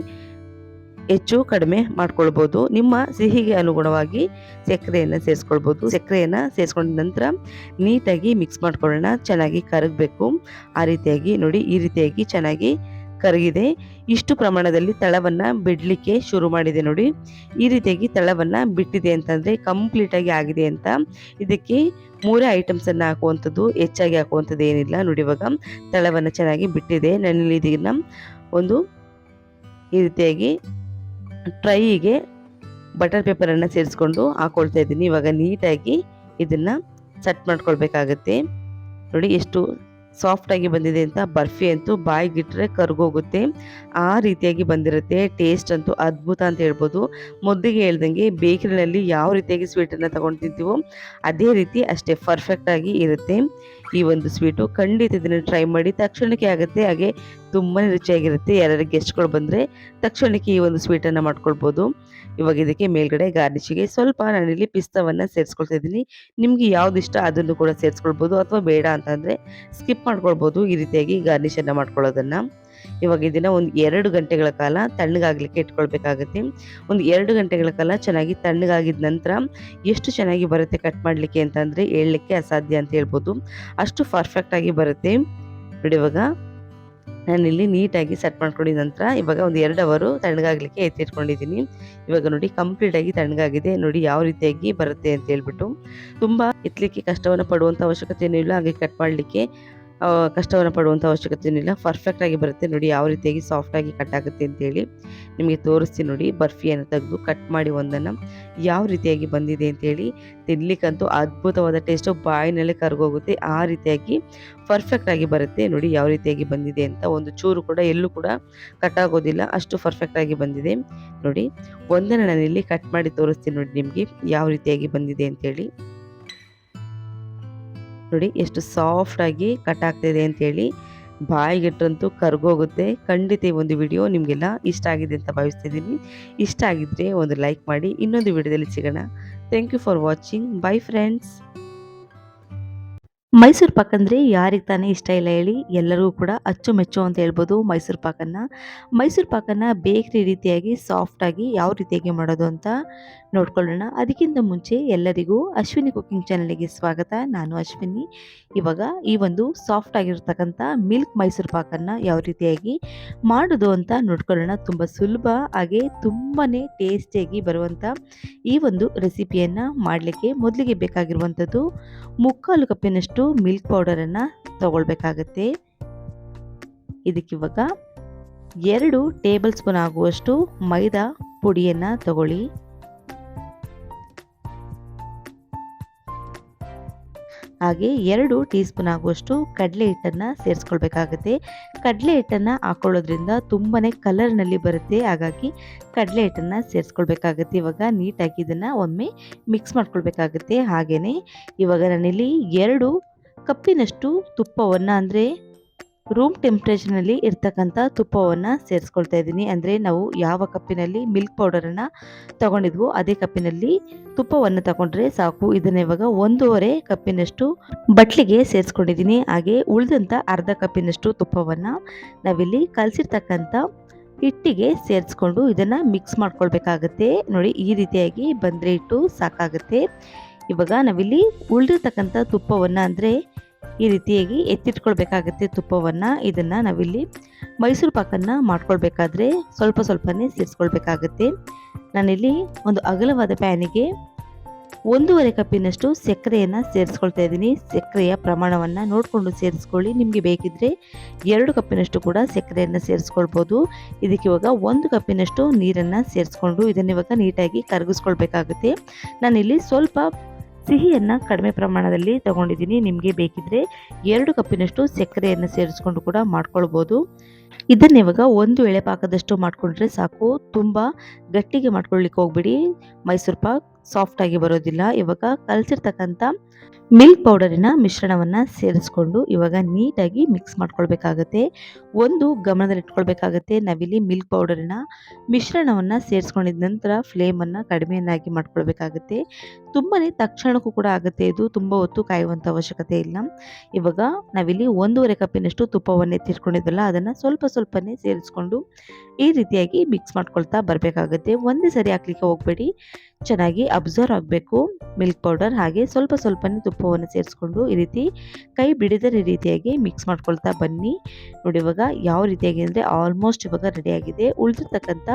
ಹೆಚ್ಚು ಕಡಿಮೆ ಮಾಡ್ಕೊಳ್ಬೋದು. ನಿಮ್ಮ ಸಿಹಿಗೆ ಅನುಗುಣವಾಗಿ ಸಕ್ಕರೆಯನ್ನು ಸೇರಿಸ್ಕೊಳ್ಬೋದು. ಸಕ್ಕರೆಯನ್ನು ಸೇರಿಸ್ಕೊಂಡ ನಂತರ ನೀಟಾಗಿ ಮಿಕ್ಸ್ ಮಾಡ್ಕೊಳ್ಳೋಣ. ಚೆನ್ನಾಗಿ ಕರಗಬೇಕು. ಆ ರೀತಿಯಾಗಿ ನೋಡಿ, ಈ ರೀತಿಯಾಗಿ ಚೆನ್ನಾಗಿ ಕರಗಿದೆ. ಇಷ್ಟು ಪ್ರಮಾಣದಲ್ಲಿ ತಳವನ್ನು ಬಿಡಲಿಕ್ಕೆ ಶುರು ಮಾಡಿದೆ ನೋಡಿ. ಈ ರೀತಿಯಾಗಿ ತಳವನ್ನು ಬಿಟ್ಟಿದೆ ಅಂತಂದರೆ ಕಂಪ್ಲೀಟಾಗಿ ಆಗಿದೆ ಅಂತ. ಇದಕ್ಕೆ ಮೂರೇ ಐಟಮ್ಸನ್ನು ಹಾಕುವಂಥದ್ದು, ಹೆಚ್ಚಾಗಿ ಹಾಕುವಂಥದ್ದು ಏನಿಲ್ಲ. ನೋಡಿ ಇವಾಗ ತಳವನ್ನು ಚೆನ್ನಾಗಿ ಬಿಟ್ಟಿದೆ. ನನ್ನಲ್ಲಿ ಇದನ್ನು ಒಂದು ಈ ರೀತಿಯಾಗಿ ಟ್ರೈಗೆ ಬಟರ್ ಪೇಪರನ್ನು ಸೇರಿಸ್ಕೊಂಡು ಹಾಕೊಳ್ತಾ ಇದ್ದೀನಿ. ಇವಾಗ ನೀಟಾಗಿ ಇದನ್ನು ಸಟ್ ಮಾಡ್ಕೊಳ್ಬೇಕಾಗತ್ತೆ. ನೋಡಿ ಎಷ್ಟು ಸಾಫ್ಟಾಗಿ ಬಂದಿದೆ ಅಂತ ಬರ್ಫಿ ಅಂತೂ ಬಾಯಿಗಿಟ್ರೆ ಕರ್ಗೋಗುತ್ತೆ. ಆ ರೀತಿಯಾಗಿ ಬಂದಿರುತ್ತೆ. ಟೇಸ್ಟ್ ಅಂತೂ ಅದ್ಭುತ ಅಂತ ಹೇಳ್ಬೋದು. ಮೊದಲಿಗೆ ಹೇಳ್ದಂಗೆ ಬೇಕರಿನಲ್ಲಿ ಯಾವ ರೀತಿಯಾಗಿ ಸ್ವೀಟನ್ನು ತಗೊಂಡು ತಿಂತೀವೋ, ಅದೇ ರೀತಿ ಅಷ್ಟೇ ಪರ್ಫೆಕ್ಟಾಗಿ ಇರುತ್ತೆ. ಈ ಒಂದು ಸ್ವೀಟು ಖಂಡಿತ ಇದನ್ನು ಟ್ರೈ ಮಾಡಿ ತಕ್ಷಣಕ್ಕೆ ಆಗುತ್ತೆ, ಹಾಗೆ ತುಂಬಾ ರುಚಿಯಾಗಿರುತ್ತೆ. ಯಾರ್ಯಾರು ಗೆಸ್ಟ್ಗಳು ಬಂದರೆ ತಕ್ಷಣಕ್ಕೆ ಈ ಒಂದು ಸ್ವೀಟನ್ನು ಮಾಡ್ಕೊಳ್ಬೋದು. ಇವಾಗ ಇದಕ್ಕೆ ಮೇಲ್ಗಡೆ ಗಾರ್ನಿಶಿಗೆ ಸ್ವಲ್ಪ ನಾನಿಲ್ಲಿ ಪಿಸ್ತಾವನ್ನು ಸೇರಿಸ್ಕೊಳ್ತಾ ಇದ್ದೀನಿ. ನಿಮಗೆ ಯಾವ್ದು ಇಷ್ಟ ಅದನ್ನು ಕೂಡ ಸೇರಿಸ್ಕೊಳ್ಬೋದು ಅಥವಾ ಬೇಡ ಅಂತಂದರೆ ಸ್ಕಿಪ್ ಮಾಡ್ಕೊಳ್ಬೋದು ಈ ರೀತಿಯಾಗಿ ಗಾರ್ನಿಷನ್ನು ಮಾಡ್ಕೊಳ್ಳೋದನ್ನು. ಇವಾಗ ಇದನ್ನ ಒಂದು ಎರಡು ಗಂಟೆಗಳ ಕಾಲ ತಣ್ಣಗಾಗ್ಲಿಕ್ಕೆ ಇಟ್ಕೊಳ್ಬೇಕಾಗುತ್ತೆ. ಒಂದು ಎರಡು ಗಂಟೆಗಳ ಕಾಲ ಚೆನ್ನಾಗಿ ತಣ್ಣಗಾಗಿದ ನಂತರ ಎಷ್ಟು ಚೆನ್ನಾಗಿ ಬರುತ್ತೆ ಕಟ್ ಮಾಡಲಿಕ್ಕೆ ಅಂತಂದರೆ ಹೇಳಲಿಕ್ಕೆ ಅಸಾಧ್ಯ ಅಂತ ಹೇಳ್ಬೋದು. ಅಷ್ಟು ಪರ್ಫೆಕ್ಟಾಗಿ ಬರುತ್ತೆ. ನೋಡಿ ಇವಾಗ ನಾನಿಲ್ಲಿ ನೀಟಾಗಿ ಸೆಟ್ ಮಾಡ್ಕೊಂಡಿದ ನಂತರ ಇವಾಗ ಒಂದು ಎರಡು ಅವರು ತಣ್ಣಗಾಗ್ಲಿಕ್ಕೆ ಎತ್ತಿಟ್ಕೊಂಡಿದ್ದೀನಿ ಇವಾಗ ನೋಡಿ ಕಂಪ್ಲೀಟಾಗಿ ತಣ್ಣಗಾಗಿದೆ. ನೋಡಿ ಯಾವ ರೀತಿಯಾಗಿ ಬರುತ್ತೆ ಅಂತ ಹೇಳ್ಬಿಟ್ಟು. ತುಂಬ ಎತ್ತಲಿಕ್ಕೆ ಕಷ್ಟವನ್ನು ಪಡುವಂಥ ಅವಶ್ಯಕತೆ ಇಲ್ಲ. ಹಾಗೆ ಕಟ್ ಮಾಡಲಿಕ್ಕೆ ಕಷ್ಟವನ್ನು ಪಡುವಂಥ ಅವಶ್ಯಕತೆ ಏನಿಲ್ಲ ಪರ್ಫೆಕ್ಟಾಗಿ ಬರುತ್ತೆ ನೋಡಿ, ಯಾವ ರೀತಿಯಾಗಿ ಸಾಫ್ಟಾಗಿ ಕಟ್ ಆಗುತ್ತೆ ಅಂತೇಳಿ ನಿಮಗೆ ತೋರಿಸ್ತೀನಿ ನೋಡಿ, ಬರ್ಫಿಯನ್ನು ತೆಗೆದು ಕಟ್ ಮಾಡಿ ಒಂದನ್ನು ಯಾವ ರೀತಿಯಾಗಿ ಬಂದಿದೆ ಅಂತೇಳಿ ತಿನ್ನಲಿಕ್ಕಂತೂ ಅದ್ಭುತವಾದ ಟೇಸ್ಟು ಬಾಯಿನಲ್ಲಿ ಕರ್ಗೋಗುತ್ತೆ. ಆ ರೀತಿಯಾಗಿ ಪರ್ಫೆಕ್ಟಾಗಿ ಬರುತ್ತೆ ನೋಡಿ, ಯಾವ ರೀತಿಯಾಗಿ ಬಂದಿದೆ ಅಂತ. ಒಂದು ಚೂರು ಕೂಡ ಎಲ್ಲೂ ಕೂಡ ಕಟ್ ಆಗೋದಿಲ್ಲ, ಅಷ್ಟು ಪರ್ಫೆಕ್ಟಾಗಿ ಬಂದಿದೆ. ನೋಡಿ, ಒಂದನ್ನು ಇಲ್ಲಿ ಕಟ್ ಮಾಡಿ ತೋರಿಸ್ತೀನಿ ನೋಡಿ ನಿಮಗೆ ಯಾವ ರೀತಿಯಾಗಿ ಬಂದಿದೆ ಅಂತೇಳಿ ನೋಡಿ ಎಷ್ಟು ಸಾಫ್ಟಾಗಿ ಕಟ್ ಆಗ್ತಿದೆ ಅಂತೇಳಿ ಬಾಯಿಗೆಟ್ಟಂತೂ ಕರ್ಗೋಗುತ್ತೆ. ಖಂಡಿತ ಈ ಒಂದು ವಿಡಿಯೋ ನಿಮಗೆಲ್ಲ ಇಷ್ಟ ಆಗಿದೆ ಅಂತ ಭಾವಿಸ್ತಿದ್ದೀನಿ. ಇಷ್ಟ ಆಗಿದ್ರೆ ಒಂದು ಲೈಕ್ ಮಾಡಿ, ಇನ್ನೊಂದು ವಿಡಿಯೋದಲ್ಲಿ ಸಿಗೋಣ. Thank you for watching bye friends Mysore pak ಅಂದರೆ ಯಾರಿಗೆ ತಾನೇ ಇಷ್ಟ ಇಲ್ಲ ಹೇಳಿ, ಎಲ್ಲರಿಗೂ ಕೂಡ ಅಚ್ಚುಮೆಚ್ಚು ಅಂತ ಹೇಳ್ಬೋದು ಮೈಸೂರು ಪಾಕನ್ನು. ಮೈಸೂರು ಪಾಕನ್ನು ಬೇಕ್ರಿ ರೀತಿಯಾಗಿ ಸಾಫ್ಟಾಗಿ ಯಾವ ರೀತಿಯಾಗಿ ಮಾಡೋದು ಅಂತ ನೋಡ್ಕೊಳ್ಳೋಣ. ಅದಕ್ಕಿಂತ ಮುಂಚೆ ಎಲ್ಲರಿಗೂ ಅಶ್ವಿನಿ ಕುಕಿಂಗ್ ಚಾನಲ್ಗೆ ಸ್ವಾಗತ. ನಾನು ಅಶ್ವಿನಿ. ಇವಾಗ ಈ ಒಂದು ಸಾಫ್ಟ್ ಆಗಿರ್ತಕ್ಕಂಥ ಮಿಲ್ಕ್ ಮೈಸೂರು ಪಾಕನ್ನು ಯಾವ ರೀತಿಯಾಗಿ ಮಾಡೋದು ಅಂತ ನೋಡ್ಕೊಳ್ಳೋಣ. ತುಂಬ ಸುಲಭ ಹಾಗೆ ತುಂಬಾ ಟೇಸ್ಟಿಯಾಗಿ ಬರುವಂಥ ಈ ಒಂದು ರೆಸಿಪಿಯನ್ನು ಮಾಡಲಿಕ್ಕೆ ಮೊದಲಿಗೆ ಬೇಕಾಗಿರುವಂಥದ್ದು ಮುಕ್ಕಾಲು ಕಪ್ಪಿನಷ್ಟು ಮಿಲ್ಕ್ ಪೌಡರನ್ನು ತಗೊಳ್ಬೇಕಾಗತ್ತೆ. ಇದಕ್ಕಿವಾಗ ಎರಡು ಟೇಬಲ್ ಸ್ಪೂನ್ ಆಗುವಷ್ಟು ಮೈದಾ ಪುಡಿಯನ್ನು ತಗೊಳ್ಳಿ. ಹಾಗೆ ಎರಡು ಟೀ ಸ್ಪೂನ್ ಆಗುವಷ್ಟು ಕಡಲೆ ಹಿಟ್ಟನ್ನು ಸೇರಿಸ್ಕೊಳ್ಬೇಕಾಗುತ್ತೆ. ಕಡಲೆ ಹಿಟ್ಟನ್ನು ಹಾಕೊಳ್ಳೋದ್ರಿಂದ ತುಂಬಾ ಕಲರ್ನಲ್ಲಿ ಬರುತ್ತೆ. ಹಾಗಾಗಿ ಕಡಲೆ ಹಿಟ್ಟನ್ನು ಸೇರಿಸ್ಕೊಳ್ಬೇಕಾಗುತ್ತೆ. ಇವಾಗ ನೀಟಾಗಿ ಇದನ್ನು ಒಮ್ಮೆ ಮಿಕ್ಸ್ ಮಾಡ್ಕೊಳ್ಬೇಕಾಗುತ್ತೆ. ಹಾಗೆಯೇ ಇವಾಗ ನಾನಿಲ್ಲಿ ಎರಡು ಕಪ್ಪಿನಷ್ಟು ತುಪ್ಪವನ್ನು ಅಂದರೆ ರೂಮ್ ಟೆಂಪ್ರೇಚರ್ನಲ್ಲಿ ಇರ್ತಕ್ಕಂಥ ತುಪ್ಪವನ್ನು ಸೇರಿಸ್ಕೊಳ್ತಾ ಇದ್ದೀನಿ. ಅಂದರೆ ನಾವು ಯಾವ ಕಪ್ಪಿನಲ್ಲಿ ಮಿಲ್ಕ್ ಪೌಡರನ್ನು ತಗೊಂಡಿದ್ವೋ ಅದೇ ಕಪ್ಪಿನಲ್ಲಿ ತುಪ್ಪವನ್ನು ತಗೊಂಡ್ರೆ ಸಾಕು. ಇದನ್ನು ಇವಾಗ ಒಂದೂವರೆ ಕಪ್ಪಿನಷ್ಟು ಬಟ್ಲಿಗೆ ಸೇರಿಸ್ಕೊಂಡಿದ್ದೀನಿ. ಹಾಗೆ ಉಳಿದಂಥ ಅರ್ಧ ಕಪ್ಪಿನಷ್ಟು ತುಪ್ಪವನ್ನು ನಾವಿಲ್ಲಿ ಕಲಸಿರ್ತಕ್ಕಂಥ ಹಿಟ್ಟಿಗೆ ಸೇರಿಸ್ಕೊಂಡು ಇದನ್ನು ಮಿಕ್ಸ್ ಮಾಡ್ಕೊಳ್ಬೇಕಾಗತ್ತೆ. ನೋಡಿ, ಈ ರೀತಿಯಾಗಿ ಬಂದರೆ ಇಟ್ಟು ಸಾಕಾಗುತ್ತೆ. ಇವಾಗ ನಾವಿಲ್ಲಿ ಉಳಿದಿರ್ತಕ್ಕಂಥ ತುಪ್ಪವನ್ನು ಅಂದರೆ ಈ ರೀತಿಯಾಗಿ ಎತ್ತಿಟ್ಕೊಳ್ಬೇಕಾಗತ್ತೆ ತುಪ್ಪವನ್ನು. ಇದನ್ನು ನಾವಿಲ್ಲಿ ಮೈಸೂರು ಪಾಕನ್ನು ಮಾಡ್ಕೊಳ್ಬೇಕಾದ್ರೆ ಸ್ವಲ್ಪ ಸ್ವಲ್ಪನೇ ಸೇರಿಸ್ಕೊಳ್ಬೇಕಾಗತ್ತೆ. ನಾನಿಲ್ಲಿ ಒಂದು ಅಗಲವಾದ ಪ್ಯಾನಿಗೆ ಒಂದೂವರೆ ಕಪ್ಪಿನಷ್ಟು ಸಕ್ಕರೆಯನ್ನು ಸೇರಿಸ್ಕೊಳ್ತಾ ಇದ್ದೀನಿ. ಸಕ್ಕರೆಯ ಪ್ರಮಾಣವನ್ನು ನೋಡಿಕೊಂಡು ಸೇರಿಸ್ಕೊಳ್ಳಿ. ನಿಮಗೆ ಬೇಕಿದ್ದರೆ ಎರಡು ಕಪ್ಪಿನಷ್ಟು ಕೂಡ ಸಕ್ಕರೆಯನ್ನು ಸೇರಿಸ್ಕೊಳ್ಬೋದು. ಇದಕ್ಕೆ ಇವಾಗ ಒಂದು ಕಪ್ಪಿನಷ್ಟು ನೀರನ್ನು ಸೇರಿಸ್ಕೊಂಡು ಇದನ್ನ ಇವಾಗ ನೀಟಾಗಿ ಕರಗಿಸ್ಕೊಳ್ಬೇಕಾಗುತ್ತೆ. ನಾನಿಲ್ಲಿ ಸ್ವಲ್ಪ ಸಿಹಿಯನ್ನು ಕಡಿಮೆ ಪ್ರಮಾಣದಲ್ಲಿ ತಗೊಂಡಿದ್ದೀನಿ. ನಿಮಗೆ ಬೇಕಿದ್ರೆ ಎರಡು ಕಪ್ಪಿನಷ್ಟು ಸಕ್ಕರೆಯನ್ನು ಸೇರಿಸ್ಕೊಂಡು ಕೂಡ ಮಾಡ್ಕೊಳ್ಬೋದು. ಇದನ್ನು ಇವಾಗ ಒಂದು ಎಳೆ ಪಾಕದಷ್ಟು ಮಾಡಿಕೊಂಡ್ರೆ ಸಾಕು. ತುಂಬ ಗಟ್ಟಿಗೆ ಮಾಡ್ಕೊಳ್ಳಿಕ್ಕೆ ಹೋಗ್ಬಿಡಿ. ಮೈಸೂರು ಪಾಕ್ ಸಾಫ್ಟಾಗಿ ಬರೋದಿಲ್ಲ. ಇವಾಗ ಕಲಸಿರ್ತಕ್ಕಂಥ ಮಿಲ್ಕ್ ಪೌಡರಿನ ಮಿಶ್ರಣವನ್ನು ಸೇರಿಸ್ಕೊಂಡು ಇವಾಗ ನೀಟಾಗಿ ಮಿಕ್ಸ್ ಮಾಡ್ಕೊಳ್ಬೇಕಾಗತ್ತೆ. ಒಂದು ಗಮನದಲ್ಲಿ ಇಟ್ಕೊಳ್ಬೇಕಾಗತ್ತೆ ನಾವಿಲ್ಲಿ ಮಿಲ್ಕ್ ಪೌಡರಿನ ಮಿಶ್ರಣವನ್ನು ಸೇರಿಸ್ಕೊಂಡಿದ ನಂತರ ಫ್ಲೇಮನ್ನು ಕಡಿಮೆಯನ್ನಾಗಿ ಮಾಡ್ಕೊಳ್ಬೇಕಾಗತ್ತೆ. ತುಂಬಾ ತಕ್ಷಣಕ್ಕೂ ಕೂಡ ಆಗುತ್ತೆ ಇದು. ತುಂಬ ಹೊತ್ತು ಕಾಯುವಂಥ ಅವಶ್ಯಕತೆ ಇಲ್ಲ. ಇವಾಗ ನಾವಿಲ್ಲಿ ಒಂದೂವರೆ ಕಪ್ಪಿನಷ್ಟು ತುಪ್ಪವನ್ನು ಎತ್ತಿಟ್ಕೊಂಡಿದ್ದಲ್ಲ ಅದನ್ನು ಸ್ವಲ್ಪ ಸ್ವಲ್ಪನೇ ಸೇರಿಸ್ಕೊಂಡು ಈ ರೀತಿಯಾಗಿ ಮಿಕ್ಸ್ ಮಾಡ್ಕೊಳ್ತಾ ಬರಬೇಕಾಗುತ್ತೆ. ಒಂದೇ ಸರಿ ಹಾಕ್ಲಿಕ್ಕೆ ಹೋಗಬೇಡಿ. ಚೆನ್ನಾಗಿ ಅಬ್ಸರ್ವ್ ಆಗಬೇಕು. ಮಿಲ್ಕ್ ಪೌಡರ್ ಹಾಗೆ ಸ್ವಲ್ಪ ಸ್ವಲ್ಪನೇ ತುಪ್ಪವನ್ನು ಸೇರಿಸ್ಕೊಂಡು ಈ ರೀತಿ ಕೈ ಬಿಡಿದರೆ ರೀತಿಯಾಗಿ ಮಿಕ್ಸ್ ಮಾಡ್ಕೊಳ್ತಾ ಬನ್ನಿ. ನೋಡಿ ಇವಾಗ ಯಾವ ರೀತಿಯಾಗಿ ಅಂದರೆ ಆಲ್ಮೋಸ್ಟ್ ಇವಾಗ ರೆಡಿಯಾಗಿದೆ ಉಳಿದಿರ್ತಕ್ಕಂಥ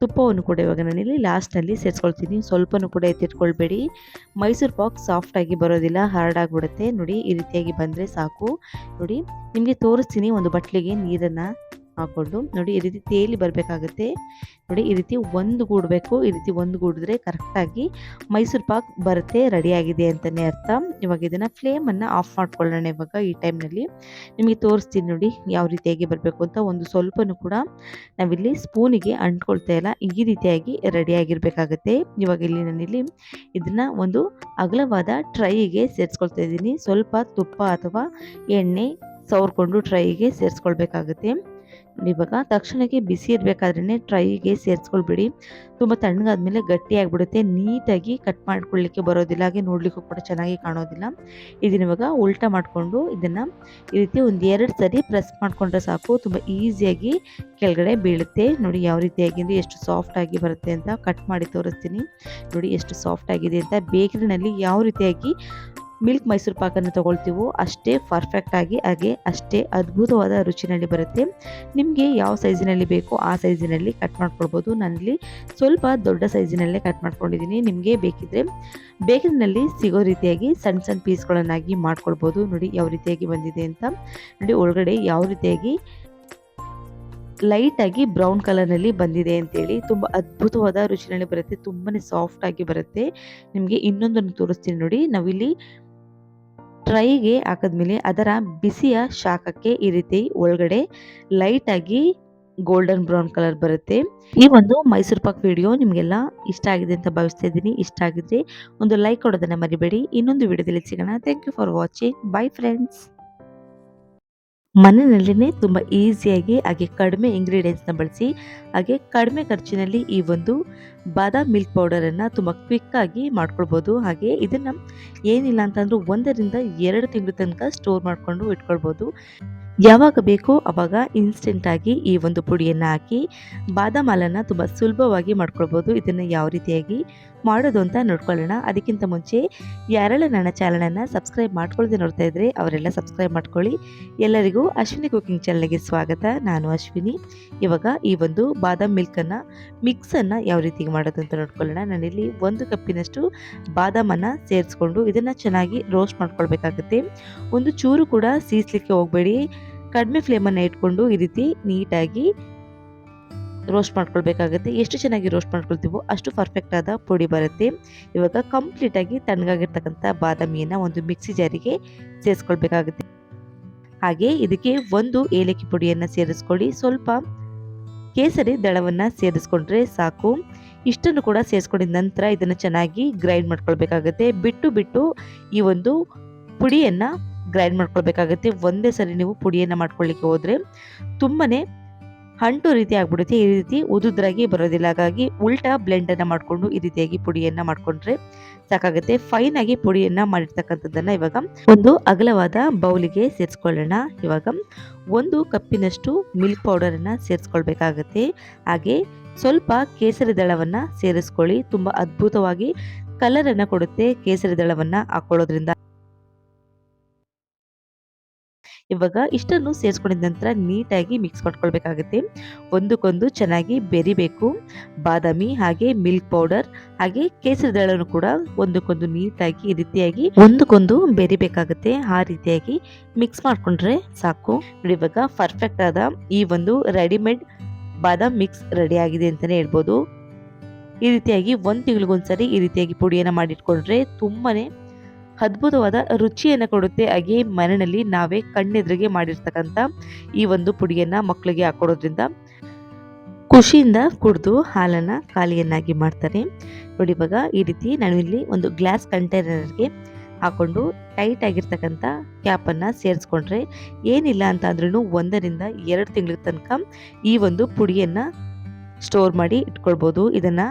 ತುಪ್ಪವನ್ನು ಕೂಡ ಇವಾಗ ನಾನಿಲ್ಲಿ ಲಾಸ್ಟಲ್ಲಿ ಸೇರಿಸ್ಕೊಳ್ತೀನಿ. ಸ್ವಲ್ಪನೂ ಕೂಡ ಎತ್ತಿಟ್ಕೊಳ್ಬೇಡಿ. ಮೈಸೂರು ಪಾಕ್ ಸಾಫ್ಟಾಗಿ ಬರೋದಿಲ್ಲ ಹಾರ್ಡಾಗಿಬಿಡುತ್ತೆ ನೋಡಿ ಈ ರೀತಿಯಾಗಿ ಬಂದರೆ ಸಾಕು. ನೋಡಿ, ನಿಮಗೆ ತೋರಿಸ್ತೀನಿ ಒಂದು ಬಟ್ಲಿಗೆ ನೀರನ್ನು. ಹಾಕ್ಕೊಂಡು ನೋಡಿ ಈ ರೀತಿ ತೇಲಿ ಬರಬೇಕಾಗುತ್ತೆ. ನೋಡಿ ಈ ರೀತಿ ಒಂದು ಗೂಡಬೇಕು ಈ ರೀತಿ ಒಂದು ಗೂಡಿದ್ರೆ ಕರೆಕ್ಟಾಗಿ ಮೈಸೂರು ಪಾಕ್ ಬರುತ್ತೆ ರೆಡಿಯಾಗಿದೆ ಅಂತಲೇ ಅರ್ಥ. ಇವಾಗ ಇದನ್ನು ಫ್ಲೇಮನ್ನು ಆಫ್ ಮಾಡ್ಕೊಳ್ಳೋಣ ಇವಾಗ ಈ ಟೈಮ್ನಲ್ಲಿ ನಿಮಗೆ ತೋರಿಸ್ತೀನಿ ನೋಡಿ ಯಾವ ರೀತಿಯಾಗಿ ಬರಬೇಕು ಅಂತ. ಒಂದು ಸ್ವಲ್ಪನೂ ಕೂಡ ನಾವಿಲ್ಲಿ ಸ್ಪೂನಿಗೆ ಅಂಟ್ಕೊಳ್ತಾ ಇಲ್ಲ. ಈ ರೀತಿಯಾಗಿ ರೆಡಿಯಾಗಿರಬೇಕಾಗತ್ತೆ ಇವಾಗ ಇಲ್ಲಿ ನಾನಿಲ್ಲಿ ಇದನ್ನು ಒಂದು ಅಗಲವಾದ ಟ್ರೈಗೆ ಸೇರಿಸ್ಕೊಳ್ತಾ ಇದ್ದೀನಿ. ಸ್ವಲ್ಪ ತುಪ್ಪ ಅಥವಾ ಎಣ್ಣೆ ಸವರ್ಕೊಂಡು ಟ್ರೈಗೆ ಸೇರಿಸ್ಕೊಳ್ಬೇಕಾಗುತ್ತೆ. ಇವಾಗ ತಕ್ಷಣಕ್ಕೆ ಬಿಸಿ ಇರಬೇಕಾದ್ರೇ ಟ್ರೈಗೆ ಸೇರಿಸ್ಕೊಳ್ಬಿಡಿ. ತುಂಬ ತಣ್ಣಗಾದ್ಮೇಲೆ ಗಟ್ಟಿಯಾಗಿಬಿಡುತ್ತೆ. ನೀಟಾಗಿ ಕಟ್ ಮಾಡ್ಕೊಳ್ಳಿಕ್ಕೆ ಬರೋದಿಲ್ಲ. ಹಾಗೆ ನೋಡಲಿಕ್ಕೂ ಕೂಡ ಚೆನ್ನಾಗಿ ಕಾಣೋದಿಲ್ಲ. ಇದನ್ನ ಇವಾಗ ಉಲ್ಟಾ ಮಾಡಿಕೊಂಡು ಇದನ್ನು ಈ ರೀತಿ ಒಂದು ಎರಡು ಸರಿ ಪ್ರೆಸ್ ಮಾಡಿಕೊಂಡ್ರೆ ಸಾಕು. ತುಂಬ ಈಸಿಯಾಗಿ ಕೆಳಗಡೆ ಬೀಳುತ್ತೆ. ನೋಡಿ ಯಾವ ರೀತಿಯಾಗಿ ಅಂದರೆ ಎಷ್ಟು ಸಾಫ್ಟಾಗಿ ಬರುತ್ತೆ ಅಂತ ಕಟ್ ಮಾಡಿ ತೋರಿಸ್ತೀನಿ. ನೋಡಿ ಎಷ್ಟು ಸಾಫ್ಟ್ ಆಗಿದೆ ಅಂತ. ಬೇಕರಿನಲ್ಲಿ ಯಾವ ರೀತಿಯಾಗಿ ಮಿಲ್ಕ್ ಮೈಸೂರು ಪಾಕನ್ನು ತೊಗೊಳ್ತೀವೋ ಅಷ್ಟೇ ಪರ್ಫೆಕ್ಟಾಗಿ ಹಾಗೆ ಅಷ್ಟೇ ಅದ್ಭುತವಾದ ರುಚಿನಲ್ಲಿ ಬರುತ್ತೆ. ನಿಮಗೆ ಯಾವ ಸೈಜಿನಲ್ಲಿ ಬೇಕೋ ಆ ಸೈಜಿನಲ್ಲಿ ಕಟ್ ಮಾಡ್ಕೊಳ್ಬೋದು. ನನ್ನಲ್ಲಿ ಸ್ವಲ್ಪ ದೊಡ್ಡ ಸೈಜಿನಲ್ಲೇ ಕಟ್ ಮಾಡ್ಕೊಂಡಿದ್ದೀನಿ. ನಿಮಗೆ ಬೇಕಿದ್ರೆ ಬೇಕರಿನಲ್ಲಿ ಸಿಗೋ ರೀತಿಯಾಗಿ ಸಣ್ಣ ಸಣ್ಣ ಪೀಸ್ಗಳನ್ನಾಗಿ ಮಾಡ್ಕೊಳ್ಬೋದು. ನೋಡಿ ಯಾವ ರೀತಿಯಾಗಿ ಬಂದಿದೆ ಅಂತ. ನೋಡಿ ಒಳಗಡೆ ಯಾವ ರೀತಿಯಾಗಿ ಲೈಟಾಗಿ ಬ್ರೌನ್ ಕಲರ್ನಲ್ಲಿ ಬಂದಿದೆ ಅಂತೇಳಿ ತುಂಬ ಅದ್ಭುತವಾದ ರುಚಿನಲ್ಲಿ ಬರುತ್ತೆ. ತುಂಬಾ ಸಾಫ್ಟಾಗಿ ಬರುತ್ತೆ. ನಿಮಗೆ ಇನ್ನೊಂದನ್ನು ತೋರಿಸ್ತೀನಿ ನೋಡಿ. ನಾವಿಲ್ಲಿ ಟ್ರೈಗೆ ಹಾಕಿದ್ಮೇಲೆ ಅದರ ಬಿಸಿಯ ಶಾಖಕ್ಕೆ ಈ ರೀತಿ ಒಳಗಡೆ ಲೈಟಾಗಿ ಗೋಲ್ಡನ್ ಬ್ರೌನ್ ಕಲರ್ ಬರುತ್ತೆ. ಈ ಒಂದು ಮೈಸೂರು ಪಾಕ್ ವಿಡಿಯೋ ನಿಮಗೆಲ್ಲ ಇಷ್ಟ ಆಗಿದೆ ಅಂತ ಭಾವಿಸ್ತಾ ಇದ್ದೀನಿ. ಇಷ್ಟ ಆಗಿದ್ರೆ ಒಂದು ಲೈಕ್ ಕೊಡೋದನ್ನು ಮರಿಬೇಡಿ. ಇನ್ನೊಂದು ವಿಡಿಯೋದಲ್ಲಿ ಸಿಗೋಣ. Thank you for watching bye friends ಮನೆಯಲ್ಲೇ ತುಂಬ ಈಸಿಯಾಗಿ, ಹಾಗೆ ಕಡಿಮೆ ಇಂಗ್ರೀಡಿಯೆಂಟ್ಸ್ನ ಬಳಸಿ, ಹಾಗೆ ಕಡಿಮೆ ಖರ್ಚಿನಲ್ಲಿ ಈ ಒಂದು ಬಾದಾಮ್ ಮಿಲ್ಕ್ ಪೌಡರನ್ನು ತುಂಬ ಕ್ವಿಕ್ಕಾಗಿ ಮಾಡ್ಕೊಳ್ಬೋದು. ಹಾಗೆ ಇದನ್ನು ಏನಿಲ್ಲ ಅಂತಂದರೂ ಒಂದರಿಂದ ಎರಡು ತಿಂಗಳ ತನಕ ಸ್ಟೋರ್ ಮಾಡಿಕೊಂಡು ಇಟ್ಕೊಳ್ಬೋದು. ಯಾವಾಗ ಬೇಕೋ ಆವಾಗ ಇನ್ಸ್ಟೆಂಟಾಗಿ ಈ ಒಂದು ಪುಡಿಯನ್ನು ಹಾಕಿ, ಬಾದಾಮ್ ಹಾಲನ್ನು ತುಂಬ ಸುಲಭವಾಗಿ ಮಾಡ್ಕೊಳ್ಬೋದು. ಇದನ್ನು ಯಾವ ರೀತಿಯಾಗಿ ಮಾಡೋದು ಅಂತ ನೋಡ್ಕೊಳ್ಳೋಣ. ಅದಕ್ಕಿಂತ ಮುಂಚೆ ಯಾರೆಲ್ಲ ನನ್ನ ಚಾನಲನ್ನು ಸಬ್ಸ್ಕ್ರೈಬ್ ಮಾಡ್ಕೊಳ್ಳದೆ ನೋಡ್ತಾ ಇದ್ರೆ ಅವರೆಲ್ಲ ಸಬ್ಸ್ಕ್ರೈಬ್ ಮಾಡ್ಕೊಳ್ಳಿ. ಎಲ್ಲರಿಗೂ ಅಶ್ವಿನಿ ಕುಕಿಂಗ್ ಚಾನಲ್ಗೆ ಸ್ವಾಗತ. ನಾನು ಅಶ್ವಿನಿ. ಇವಾಗ ಈ ಒಂದು ಬಾದಾಮ್ ಮಿಲ್ಕನ್ನು, ಮಿಕ್ಸನ್ನು ಯಾವ ರೀತಿ ಮಾಡೋದು ಅಂತ ನೋಡ್ಕೊಳ್ಳೋಣ. ನಾನಿಲ್ಲಿ ಒಂದು ಕಪ್ಪಿನಷ್ಟು ಬಾದಾಮನ್ನು ಸೇರಿಸ್ಕೊಂಡು ಇದನ್ನು ಚೆನ್ನಾಗಿ ರೋಸ್ಟ್ ಮಾಡ್ಕೊಳ್ಬೇಕಾಗುತ್ತೆ. ಒಂದು ಚೂರು ಕೂಡ ಸೀಸಲಿಕ್ಕೆ ಹೋಗಬೇಡಿ. ಕಡಿಮೆ ಫ್ಲೇಮನ್ನು ಇಟ್ಕೊಂಡು ಈ ರೀತಿ ನೀಟಾಗಿ ರೋಸ್ಟ್ ಮಾಡ್ಕೊಳ್ಬೇಕಾಗುತ್ತೆ. ಎಷ್ಟು ಚೆನ್ನಾಗಿ ರೋಸ್ಟ್ ಮಾಡ್ಕೊಳ್ತೀವೋ ಅಷ್ಟು ಪರ್ಫೆಕ್ಟ್ ಆದ ಪುಡಿ ಬರುತ್ತೆ. ಇವಾಗ ಕಂಪ್ಲೀಟಾಗಿ ತಣ್ಣಗಾಗಿರ್ತಕ್ಕಂಥ ಬಾದಾಮಿಯನ್ನು ಒಂದು ಮಿಕ್ಸಿ ಜಾರಿಗೆ ಸೇರಿಸ್ಕೊಳ್ಬೇಕಾಗುತ್ತೆ. ಹಾಗೆ ಇದಕ್ಕೆ ಒಂದು ಏಲಕ್ಕಿ ಪುಡಿಯನ್ನು ಸೇರಿಸ್ಕೊಳ್ಳಿ. ಸ್ವಲ್ಪ ಕೇಸರಿ ದಳವನ್ನು ಸೇರಿಸ್ಕೊಂಡ್ರೆ ಸಾಕು. ಇಷ್ಟನ್ನು ಕೂಡ ಸೇರಿಸ್ಕೊಂಡಿದ ನಂತರ ಇದನ್ನು ಚೆನ್ನಾಗಿ ಗ್ರೈಂಡ್ ಮಾಡ್ಕೊಳ್ಬೇಕಾಗುತ್ತೆ. ಬಿಟ್ಟು ಬಿಟ್ಟು ಈ ಒಂದು ಪುಡಿಯನ್ನು ಗ್ರೈಂಡ್ ಮಾಡ್ಕೊಳ್ಬೇಕಾಗುತ್ತೆ. ಒಂದೇ ಸರಿ ನೀವು ಪುಡಿಯನ್ನು ಮಾಡ್ಕೊಳ್ಳಿಕ್ಕೆ ಹೋದರೆ ತುಂಬನೇ ಹಂಟು ರೀತಿ ಆಗ್ಬಿಡುತ್ತೆ ಈ ರೀತಿ ಉದುದ್ರಾಗಿ ಬರೋದಿಲ್ಲ. ಹಾಗಾಗಿ ಉಲ್ಟಾ ಬ್ಲೆಂಡನ್ನು ಮಾಡಿಕೊಂಡು ಈ ರೀತಿಯಾಗಿ ಪುಡಿಯನ್ನು ಮಾಡಿಕೊಂಡ್ರೆ ಸಾಕಾಗುತ್ತೆ. ಫೈನ್ ಆಗಿ ಪುಡಿಯನ್ನು ಮಾಡಿರ್ತಕ್ಕಂಥದ್ದನ್ನು ಇವಾಗ ಒಂದು ಅಗಲವಾದ ಬೌಲಿಗೆ ಸೇರಿಸ್ಕೊಳ್ಳೋಣ. ಇವಾಗ ಒಂದು ಕಪ್ಪಿನಷ್ಟು ಮಿಲ್ಕ್ ಪೌಡರನ್ನು ಸೇರಿಸ್ಕೊಳ್ಬೇಕಾಗತ್ತೆ. ಹಾಗೆ ಸ್ವಲ್ಪ ಕೇಸರಿ ದಳವನ್ನು ಸೇರಿಸ್ಕೊಳ್ಳಿ. ತುಂಬ ಅದ್ಭುತವಾಗಿ ಕಲರನ್ನು ಕೊಡುತ್ತೆ ಕೇಸರಿ ದಳವನ್ನು ಹಾಕೊಳ್ಳೋದ್ರಿಂದ. ಇವಾಗ ಇಷ್ಟನ್ನು ಸೇರಿಸ್ಕೊಂಡಿದ ನಂತರ ನೀಟಾಗಿ ಮಿಕ್ಸ್ ಮಾಡ್ಕೊಳ್ಬೇಕಾಗುತ್ತೆ. ಒಂದಕ್ಕೊಂದು ಚೆನ್ನಾಗಿ ಬೆರಿಬೇಕು. ಬಾದಾಮಿ ಹಾಗೆ ಮಿಲ್ಕ್ ಪೌಡರ್ ಹಾಗೆ ಕೇಸರಿ ದಳವನ್ನು ಕೂಡ ಒಂದಕ್ಕೊಂದು ನೀಟಾಗಿ ಈ ರೀತಿಯಾಗಿ ಒಂದಕ್ಕೊಂದು ಬೆರಿಬೇಕಾಗುತ್ತೆ. ಆ ರೀತಿಯಾಗಿ ಮಿಕ್ಸ್ ಮಾಡಿಕೊಂಡ್ರೆ ಸಾಕು. ನೋಡಿ ಇವಾಗ ಪರ್ಫೆಕ್ಟ್ ಆದ ಈ ಒಂದು ರೆಡಿಮೇಡ್ ಬಾದಾಮ್ ಮಿಕ್ಸ್ ರೆಡಿ ಆಗಿದೆ ಅಂತಲೇ ಹೇಳ್ಬೋದು. ಈ ರೀತಿಯಾಗಿ ಒಂದು ತಿಂಗಳಿಗೊಂದ್ಸರಿ ಈ ರೀತಿಯಾಗಿ ಪುಡಿಯನ್ನು ಮಾಡಿಟ್ಕೊಂಡ್ರೆ ತುಂಬಾನೇ ಅದ್ಭುತವಾದ ರುಚಿಯನ್ನು ಕೊಡುತ್ತೆ. ಹಾಗೆ ಮನೆಯಲ್ಲಿ ನಾವೇ ಕಣ್ಣೆದುರಿಗೆ ಮಾಡಿರ್ತಕ್ಕಂಥ ಈ ಒಂದು ಪುಡಿಯನ್ನು ಮಕ್ಕಳಿಗೆ ಹಾಕೊಡೋದ್ರಿಂದ ಖುಷಿಯಿಂದ ಕುಡಿದು ಹಾಲನ್ನು ಖಾಲಿಯನ್ನಾಗಿ ಮಾಡ್ತಾರೆ. ನೋಡಿ ಇವಾಗ ಈ ರೀತಿ ನಾನು ಇಲ್ಲಿ ಒಂದು ಗ್ಲಾಸ್ ಕಂಟೈನರ್ಗೆ ಹಾಕೊಂಡು ಟೈಟ್ ಆಗಿರ್ತಕ್ಕಂಥ ಕ್ಯಾಪನ್ನು ಸೇರಿಸ್ಕೊಂಡ್ರೆ ಏನಿಲ್ಲ ಅಂತ ಅಂದ್ರೂ ಒಂದರಿಂದ ಎರಡು ತಿಂಗಳ ತನಕ ಈ ಒಂದು ಪುಡಿಯನ್ನು ಸ್ಟೋರ್ ಮಾಡಿ ಇಟ್ಕೊಳ್ಬೋದು. ಇದನ್ನು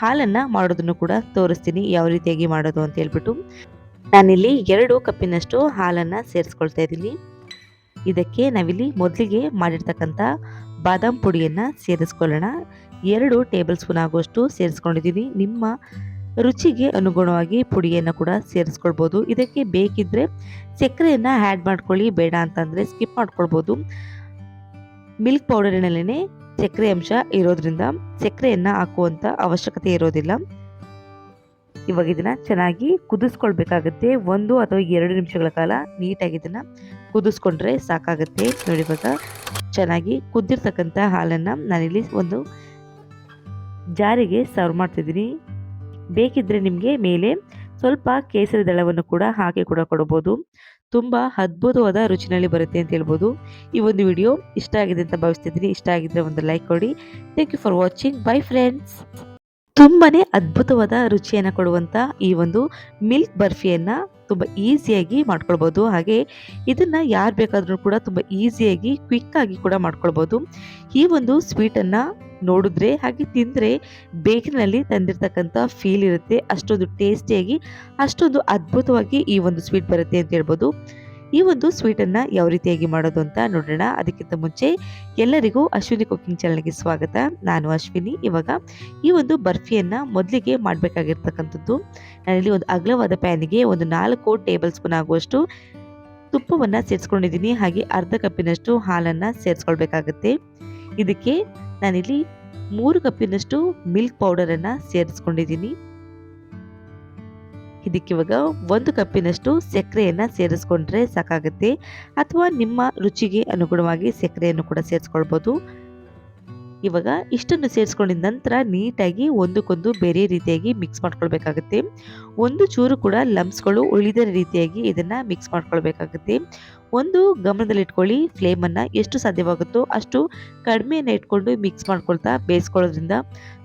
ಹಾಲನ್ನು ಮಾಡೋದನ್ನು ಕೂಡ ತೋರಿಸ್ತೀನಿ ಯಾವ ರೀತಿಯಾಗಿ ಮಾಡೋದು ಅಂತ ಹೇಳ್ಬಿಟ್ಟು. ನಾನಿಲ್ಲಿ ಎರಡು ಕಪ್ಪಿನಷ್ಟು ಹಾಲನ್ನು ಸೇರಿಸ್ಕೊಳ್ತಾ ಇದ್ದೀನಿ. ಇದಕ್ಕೆ ನಾವಿಲ್ಲಿ ಮೊದಲಿಗೆ ಮಾಡಿರ್ತಕ್ಕಂಥ ಬಾದಾಮ್ ಪುಡಿಯನ್ನು ಸೇರಿಸ್ಕೊಳ್ಳೋಣ. ಎರಡು ಟೇಬಲ್ ಸ್ಪೂನ್ ಆಗುವಷ್ಟು ಸೇರಿಸ್ಕೊಂಡಿದ್ದೀನಿ. ನಿಮ್ಮ ರುಚಿಗೆ ಅನುಗುಣವಾಗಿ ಪುಡಿಯನ್ನು ಕೂಡ ಸೇರಿಸ್ಕೊಳ್ಬೋದು. ಇದಕ್ಕೆ ಬೇಕಿದ್ದರೆ ಸಕ್ಕರೆಯನ್ನು ಆ್ಯಡ್ ಮಾಡ್ಕೊಳ್ಳಿ. ಬೇಡ ಅಂತಂದರೆ ಸ್ಕಿಪ್ ಮಾಡ್ಕೊಳ್ಬೋದು. ಮಿಲ್ಕ್ ಪೌಡರಿನಲ್ಲೇ ಸಕ್ಕರೆ ಅಂಶ ಇರೋದ್ರಿಂದ ಸಕ್ಕರೆಯನ್ನು ಹಾಕುವಂಥ ಅವಶ್ಯಕತೆ ಇರೋದಿಲ್ಲ. ಇವಾಗ ಇದನ್ನ ಚೆನ್ನಾಗಿ ಕುದಿಸ್ಕೊಳ್ಬೇಕಾಗುತ್ತೆ. ಒಂದು ಅಥವಾ ಎರಡು ನಿಮಿಷಗಳ ಕಾಲ ನೀಟಾಗಿ ಇದನ್ನ ಕುದಿಸ್ಕೊಂಡ್ರೆ ಸಾಕಾಗುತ್ತೆ. ನೋಡಿ ಇವಾಗ ಚೆನ್ನಾಗಿ ಕುದ್ದಿರ್ತಕ್ಕಂಥ ಹಾಲನ್ನು ನಾನಿಲ್ಲಿ ಒಂದು ಜಾರಿಗೆ ಸರ್ವ್ ಮಾಡ್ತಿದ್ದೀನಿ. ಬೇಕಿದ್ದರೆ ನಿಮಗೆ ಮೇಲೆ ಸ್ವಲ್ಪ ಕೇಸರಿ ದಳವನ್ನು ಕೂಡ ಹಾಕಿ ಕೂಡ ಕೊಡ್ಬೋದು. ತುಂಬ ಅದ್ಭುತವಾದ ರುಚಿನಲ್ಲಿ ಬರುತ್ತೆ ಅಂತ ಹೇಳ್ಬೋದು. ಈ ಒಂದು ವಿಡಿಯೋ ಇಷ್ಟ ಆಗಿದೆ ಅಂತ ಭಾವಿಸ್ತಿದ್ದೀನಿ. ಇಷ್ಟ ಆಗಿದ್ರೆ ಒಂದು ಲೈಕ್ ಕೊಡಿ. Thank you for watching bye friends ತುಂಬಾನೇ ಅದ್ಭುತವಾದ ರುಚಿಯನ್ನು ಕೊಡುವಂಥ ಈ ಒಂದು ಮಿಲ್ಕ್ ಬರ್ಫಿಯನ್ನು ತುಂಬ ಈಸಿಯಾಗಿ ಮಾಡ್ಕೊಳ್ಬೋದು. ಹಾಗೆ ಇದನ್ನು ಯಾರು ಬೇಕಾದರೂ ಕೂಡ ತುಂಬ ಈಸಿಯಾಗಿ ಕ್ವಿಕ್ಕಾಗಿ ಕೂಡ ಮಾಡ್ಕೊಳ್ಬೋದು. ಈ ಒಂದು ಸ್ವೀಟನ್ನು ನೋಡಿದ್ರೆ ಹಾಗೆ ತಿಂದರೆ ಬೇಕರಿನಲ್ಲಿ ತಂದಿರತಕ್ಕಂಥ ಫೀಲ್ ಇರುತ್ತೆ. ಅಷ್ಟೊಂದು ಟೇಸ್ಟಿಯಾಗಿ ಅಷ್ಟೊಂದು ಅದ್ಭುತವಾಗಿ ಈ ಒಂದು ಸ್ವೀಟ್ ಬರುತ್ತೆ ಅಂತ ಹೇಳ್ಬೋದು. ಈ ಒಂದು ಸ್ವೀಟನ್ನು ಯಾವ ರೀತಿಯಾಗಿ ಮಾಡೋದು ಅಂತ ನೋಡೋಣ. ಅದಕ್ಕಿಂತ ಮುಂಚೆ ಎಲ್ಲರಿಗೂ ಅಶ್ವಿನಿ ಕುಕಿಂಗ್ ಚಾನಲ್ಗೆ ಸ್ವಾಗತ. ನಾನು ಅಶ್ವಿನಿ. ಇವಾಗ ಈ ಒಂದು ಬರ್ಫಿಯನ್ನು ಮೊದಲಿಗೆ ಮಾಡಬೇಕಾಗಿರ್ತಕ್ಕಂಥದ್ದು. ನಾನಿಲ್ಲಿ ಒಂದು ಅಗಲವಾದ ಪ್ಯಾನಿಗೆ ಒಂದು ನಾಲ್ಕು ಟೇಬಲ್ ಸ್ಪೂನ್ ಆಗುವಷ್ಟು ತುಪ್ಪವನ್ನು ಸೇರಿಸ್ಕೊಂಡಿದ್ದೀನಿ. ಹಾಗೆ ಅರ್ಧ ಕಪ್ಪಿನಷ್ಟು ಹಾಲನ್ನು ಸೇರಿಸ್ಕೊಳ್ಬೇಕಾಗತ್ತೆ. ಇದಕ್ಕೆ ನಾನಿಲ್ಲಿ ಮೂರು ಕಪ್ಪಿನಷ್ಟು ಮಿಲ್ಕ್ ಪೌಡರನ್ನು ಸೇರಿಸ್ಕೊಂಡಿದ್ದೀನಿ. ಇದಕ್ಕಿವಾಗ ಒಂದು ಕಪ್ಪಿನಷ್ಟು ಸಕ್ಕರೆಯನ್ನು ಸೇರಿಸ್ಕೊಂಡ್ರೆ ಸಾಕಾಗುತ್ತೆ. ಅಥವಾ ನಿಮ್ಮ ರುಚಿಗೆ ಅನುಗುಣವಾಗಿ ಸಕ್ಕರೆಯನ್ನು ಕೂಡ ಸೇರಿಸ್ಕೊಳ್ಬೋದು. ಇವಾಗ ಇಷ್ಟನ್ನು ಸೇರಿಸ್ಕೊಂಡಿದ ನಂತರ ನೀಟಾಗಿ ಒಂದಕ್ಕೊಂದು ಬೇರೆ ರೀತಿಯಾಗಿ ಮಿಕ್ಸ್ ಮಾಡ್ಕೊಳ್ಬೇಕಾಗುತ್ತೆ. ಒಂದು ಚೂರು ಕೂಡ ಲಮ್ಸ್ಗಳು ಉಳಿದ ರೀತಿಯಾಗಿ ಇದನ್ನು ಮಿಕ್ಸ್ ಮಾಡ್ಕೊಳ್ಬೇಕಾಗುತ್ತೆ. ಒಂದು ಗಮನದಲ್ಲಿಟ್ಕೊಳ್ಳಿ ಫ್ಲೇಮನ್ನು ಎಷ್ಟು ಸಾಧ್ಯವಾಗುತ್ತೋ ಅಷ್ಟು ಕಡಿಮೆಯನ್ನು ಇಟ್ಕೊಂಡು ಮಿಕ್ಸ್ ಮಾಡ್ಕೊಳ್ತಾ ಬೇಯಿಸ್ಕೊಳ್ಳೋದ್ರಿಂದ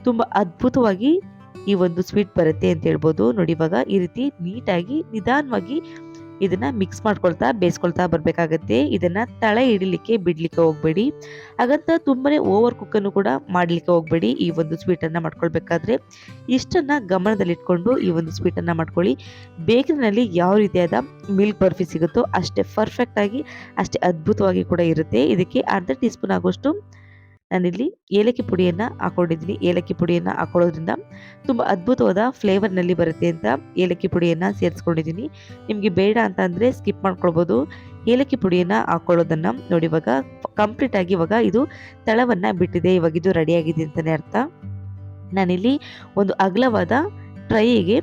ತುಂಬ ಅದ್ಭುತವಾಗಿ ಈ ಒಂದು ಸ್ವೀಟ್ ಬರುತ್ತೆ ಅಂತ ಹೇಳ್ಬೋದು. ನೋಡಿ ಇವಾಗ ಈ ರೀತಿ ನೀಟಾಗಿ ನಿಧಾನವಾಗಿ ಇದನ್ನ ಮಿಕ್ಸ್ ಮಾಡ್ಕೊಳ್ತಾ, ಬೇಯಿಸ್ಕೊಳ್ತಾ ಬರಬೇಕಾಗತ್ತೆ. ಇದನ್ನ ತಳ ಹಿಡಿಲಿಕ್ಕೆ ಬಿಡ್ಲಿಕ್ಕೆ ಹೋಗ್ಬೇಡಿ. ಹಾಗಂತ ತುಂಬಾನೇ ಓವರ್ ಕುಕ್ಕನ್ನು ಕೂಡ ಮಾಡ್ಲಿಕ್ಕೆ ಹೋಗ್ಬೇಡಿ ಈ ಒಂದು ಸ್ವೀಟನ್ನು ಮಾಡ್ಕೊಳ್ಬೇಕಾದ್ರೆ. ಇಷ್ಟನ್ನ ಗಮನದಲ್ಲಿಟ್ಕೊಂಡು ಈ ಒಂದು ಸ್ವೀಟನ್ನು ಮಾಡ್ಕೊಳ್ಳಿ. ಬೇಕರಿನಲ್ಲಿ ಯಾವ ರೀತಿಯಾದ ಮಿಲ್ಕ್ ಬರ್ಫಿ ಸಿಗುತ್ತೋ ಅಷ್ಟೇ ಪರ್ಫೆಕ್ಟ್ ಆಗಿ, ಅಷ್ಟೇ ಅದ್ಭುತವಾಗಿ ಕೂಡ ಇರುತ್ತೆ. ಇದಕ್ಕೆ ಅರ್ಧ ಟೀ ಸ್ಪೂನ್ ಆಗುವಷ್ಟು ನಾನಿಲ್ಲಿ ಏಲಕ್ಕಿ ಪುಡಿಯನ್ನು ಹಾಕೊಂಡಿದ್ದೀನಿ. ಏಲಕ್ಕಿ ಪುಡಿಯನ್ನು ಹಾಕೊಳ್ಳೋದ್ರಿಂದ ತುಂಬ ಅದ್ಭುತವಾದ ಫ್ಲೇವರ್ನಲ್ಲಿ ಬರುತ್ತೆ ಅಂತ ಏಲಕ್ಕಿ ಪುಡಿಯನ್ನು ಸೇರಿಸ್ಕೊಂಡಿದ್ದೀನಿ. ನಿಮಗೆ ಬೇಡ ಅಂತ ಅಂದರೆ ಸ್ಕಿಪ್ ಮಾಡ್ಕೊಳ್ಬೋದು. ಏಲಕ್ಕಿ ಪುಡಿಯನ್ನು ಹಾಕೊಳ್ಳೋದನ್ನು ನೋಡಿ ಇವಾಗ ಕಂಪ್ಲೀಟಾಗಿ ಇವಾಗ ಇದು ತಳವನ್ನು ಬಿಟ್ಟಿದೆ. ಇವಾಗ ಇದು ರೆಡಿಯಾಗಿದೆ ಅಂತಲೇ ಅರ್ಥ. ನಾನಿಲ್ಲಿ ಒಂದು ಅಗಲವಾದ ಟ್ರೈಗೆ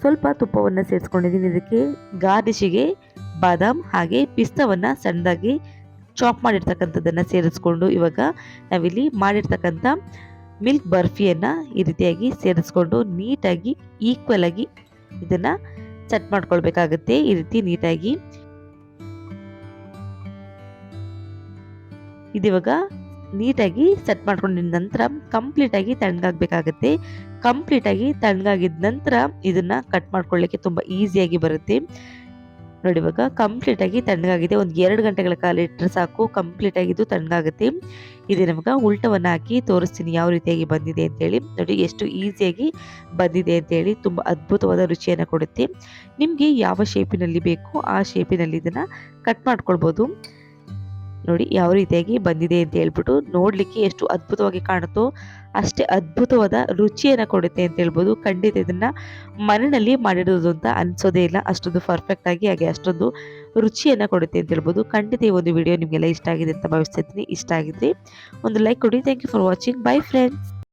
ಸ್ವಲ್ಪ ತುಪ್ಪವನ್ನು ಸೇರಿಸ್ಕೊಂಡಿದ್ದೀನಿ. ಇದಕ್ಕೆ ಗಾರ್ನಿಶಿಗೆ ಬಾದಾಮ್ ಹಾಗೆ ಪಿಸ್ತವನ್ನು ಸಣ್ಣದಾಗಿ ಚಾಪ್ ಮಾಡಿರ್ತಕ್ಕಂಥದ್ದನ್ನು ಸೇರಿಸ್ಕೊಂಡು ಇವಾಗ ನಾವಿಲ್ಲಿ ಮಾಡಿರ್ತಕ್ಕಂಥ ಮಿಲ್ಕ್ ಬರ್ಫಿಯನ್ನು ಈ ರೀತಿಯಾಗಿ ಸೇರಿಸ್ಕೊಂಡು ನೀಟಾಗಿ ಈಕ್ವಲ್ ಆಗಿ ಇದನ್ನು ಸೆಟ್ ಮಾಡ್ಕೊಳ್ಬೇಕಾಗತ್ತೆ. ಈ ರೀತಿ ನೀಟಾಗಿ ಇದಿವಾಗ ನೀಟಾಗಿ ಸೆಟ್ ಮಾಡ್ಕೊಂಡಿದ್ದ ನಂತರ ಕಂಪ್ಲೀಟಾಗಿ ತಣ್ಣಗಾಗಬೇಕಾಗತ್ತೆ. ಕಂಪ್ಲೀಟಾಗಿ ತಣ್ಣಗಾಗಿದ ನಂತರ ಇದನ್ನು ಕಟ್ ಮಾಡ್ಕೊಳ್ಳಿಕ್ಕೆ ತುಂಬ ಈಸಿಯಾಗಿ ಬರುತ್ತೆ. ನೋಡಿ, ಇವಾಗ ಕಂಪ್ಲೀಟ್ ಆಗಿ ತಣ್ಣಗಾಗಿದೆ. ಒಂದು ಎರಡು ಗಂಟೆಗಳ ಕಾಲ ಇಟ್ಟರೆ ಸಾಕು ಕಂಪ್ಲೀಟ್ ಆಗಿದ್ದು ತಣ್ಣಗಾಗುತ್ತೆ. ಇದು ನಮಗೆ ಉಲ್ಟವನ್ನು ಹಾಕಿ ತೋರಿಸ್ತೀನಿ ಯಾವ ರೀತಿಯಾಗಿ ಬಂದಿದೆ ಅಂತೇಳಿ ನೋಡಿ, ಎಷ್ಟು ಈಸಿಯಾಗಿ ಬಂದಿದೆ ಅಂತೇಳಿ ತುಂಬ ಅದ್ಭುತವಾದ ರುಚಿಯನ್ನು ಕೊಡುತ್ತೆ. ನಿಮಗೆ ಯಾವ ಶೇಪಿನಲ್ಲಿ ಬೇಕು ಆ ಶೇಪಿನಲ್ಲಿ ಇದನ್ನು ಕಟ್ ಮಾಡ್ಕೊಳ್ಬೋದು. ನೋಡಿ, ಯಾವ ರೀತಿಯಾಗಿ ಬಂದಿದೆ ಅಂತ ಹೇಳ್ಬಿಟ್ಟು ನೋಡಲಿಕ್ಕೆ ಎಷ್ಟು ಅದ್ಭುತವಾಗಿ ಕಾಣುತ್ತೋ ಅಷ್ಟೇ ಅದ್ಭುತವಾದ ರುಚಿಯನ್ನು ಕೊಡುತ್ತೆ ಅಂತ ಹೇಳ್ಬೋದು. ಖಂಡಿತ ಇದನ್ನು ಮನೆಯಲ್ಲಿ ಮಾಡಿರೋದು ಅಂತ ಅನ್ಸೋದೇ ಇಲ್ಲ. ಅಷ್ಟೊಂದು ಪರ್ಫೆಕ್ಟ್ ಆಗಿ, ಹಾಗೆ ಅಷ್ಟೊಂದು ರುಚಿಯನ್ನು ಕೊಡುತ್ತೆ ಅಂತ ಹೇಳ್ಬೋದು. ಖಂಡಿತ ಈ ಒಂದು ವಿಡಿಯೋ ನಿಮಗೆಲ್ಲ ಇಷ್ಟ ಆಗಿದೆ ಅಂತ ಭಾವಿಸ್ತಾ ಇದ್ದೀನಿ ಇಷ್ಟ ಆಗಿದ್ರಿ ಒಂದು ಲೈಕ್ ಕೊಡಿ. Thank you for watching bye friends